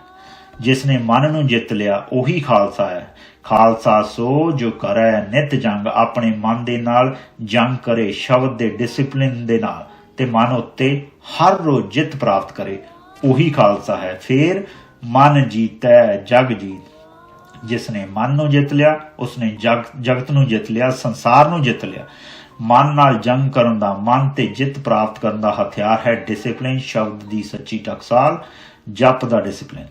ਜਿਸ ਨੇ ਮਨ ਨੂੰ ਜਿੱਤ ਲਿਆ, ਉਹੀ ਖਾਲਸਾ ਹੈ। ਖਾਲਸਾ ਸੋ ਜੋ ਕਰੈ ਨਿਤ ਜੰਗ, ਆਪਣੇ ਮਨ ਦੇ ਨਾਲ ਜੰਗ ਕਰੇ, ਸ਼ਬਦ ਦੇ ਡਿਸਪਲਿਨ ਦੇ ਨਾਲ। ਤੇ ਮਨ ਉੱਤੇ ਹਰ ਰੋਜ਼ ਜਿੱਤ ਪ੍ਰਾਪਤ ਕਰੇ, ਉਹੀ ਖਾਲਸਾ ਹੈ। ਫੇਰ ਮਨ ਜੀਤੈ, ਜਗ ਜੀਤ। ਜਿਸ ਨੇ ਮਨ ਨੂੰ ਜਿੱਤ ਲਿਆ, ਉਸਨੇ ਜਗ ਜਗਤ ਨੂੰ ਜਿੱਤ ਲਿਆ, ਸੰਸਾਰ ਨੂੰ ਜਿੱਤ ਲਿਆ। ਮਨ ਨਾਲ ਜੰਗ ਕਰਨ ਦਾ ਮਨ ਤੇ ਜਿੱਤ ਪ੍ਰਾਪਤ ਕਰਨ ਦਾ ਹਥਿਆਰ ਹੈ ਡਿਸਪਲਿਨ ਸ਼ਬਦ ਦੀ ਸੱਚੀ ਟਕਸਾਲ, ਜਪ ਦਾ ਡਿਸਪਲਿਨ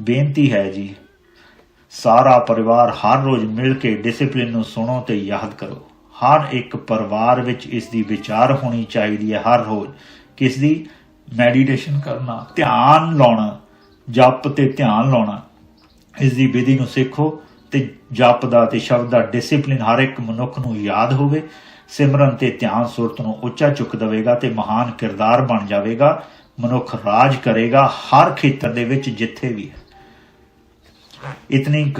ਬੇਨਤੀ ਹੈ ਜੀ, ਸਾਰਾ ਪਰਿਵਾਰ ਹਰ ਰੋਜ਼ ਮਿਲ ਕੇ ਡਿਸਪਲਿਨ ਨੂੰ ਸੁਣੋ ਤੇ ਯਾਦ ਕਰੋ। ਹਰ ਇੱਕ ਪਰਿਵਾਰ ਵਿੱਚ ਇਸ ਦੀ ਵਿਚਾਰ ਹੋਣੀ ਚਾਹੀਦੀ ਹੈ ਹਰ ਰੋਜ਼। ਕਿਸ ਦੀ? ਮੈਡੀਟੇਸ਼ਨ ਕਰਨਾ, ਧਿਆਨ ਲਾਉਣਾ, ਜਪ ਤੇ ਧਿਆਨ ਲਾਉਣਾ। ਇਸ ਦੀ ਵਿਧੀ ਨੂੰ ਸਿੱਖੋ ਤੇ ਜਪ ਦਾ ਤੇ ਸ਼ਬਦ ਦਾ ਡਿਸਪਲਿਨ ਹਰ ਇੱਕ ਮਨੁੱਖ ਨੂੰ ਯਾਦ ਹੋਵੇ। ਸਿਮਰਨ ਤੇ ਧਿਆਨ ਸੁਰਤ ਨੂੰ ਉੱਚਾ ਚੁੱਕ ਦੇਵੇਗਾ ਤੇ ਮਹਾਨ ਕਿਰਦਾਰ ਬਣ ਜਾਵੇਗਾ। ਮਨੁੱਖ ਰਾਜ ਕਰੇਗਾ ਹਰ ਖੇਤਰ ਦੇ ਵਿੱਚ ਜਿੱਥੇ ਵੀ ਇਤਨੀ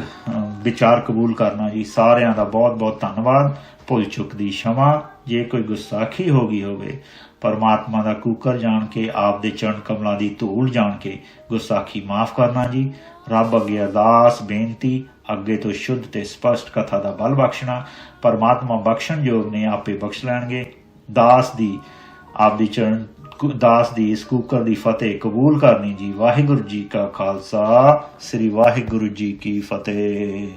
ਵਿਚਾਰ ਕਬੂਲ ਕਰਨਾ ਜੀ। ਸਾਰਿਆਂ ਦਾ ਬਹੁਤ ਬਹੁਤ ਧੰਨਵਾਦ। ਭੁੱਲ ਚੁੱਕ ਦੀ ਸ਼ਮਾ। ਜੇ ਕੋਈ ਗੁਸਤਾਖੀ ਹੋ ਗਈ ਹੋਵੇ ਪਰਮਾਤਮਾ ਦਾ ਕੂਕਰ ਜਾਣ ਕੇ, ਆਪ ਦੇ ਚਰਨ ਕਮਲਾਂ ਦੀ ਧੂੜ ਜਾਣ ਕੇ ਗੁਸਤਾਖੀ ਮਾਫ ਕਰਨਾ ਜੀ। ਰੱਬ ਅੱਗੇ ਅਰਦਾਸ, ਬੇਨਤੀ, ਅੱਗੇ ਤੋਂ ਸ਼ੁੱਧ ਤੇ ਸਪਸ਼ਟ ਕਥਾ ਦਾ ਬਲ ਬਖਸ਼ਣਾ। ਪਰਮਾਤਮਾ ਬਖਸ਼ਣ ਯੋਗ ਨੇ, ਆਪੇ ਬਖਸ਼ ਲੈਣਗੇ। ਦਾਸ ਦੀ, ਆਪ ਦੀ ਚਰਨ ਦਾਸ ਦੀ ਇਸ ਕੂਕਰ ਦੀ ਫਤਿਹ ਕਬੂਲ ਕਰਨੀ ਜੀ। ਵਾਹਿਗੁਰੂ ਜੀ ਕਾ ਖਾਲਸਾ, ਸ੍ਰੀ ਵਾਹਿਗੁਰੂ ਜੀ ਕੀ ਫਤਿਹ।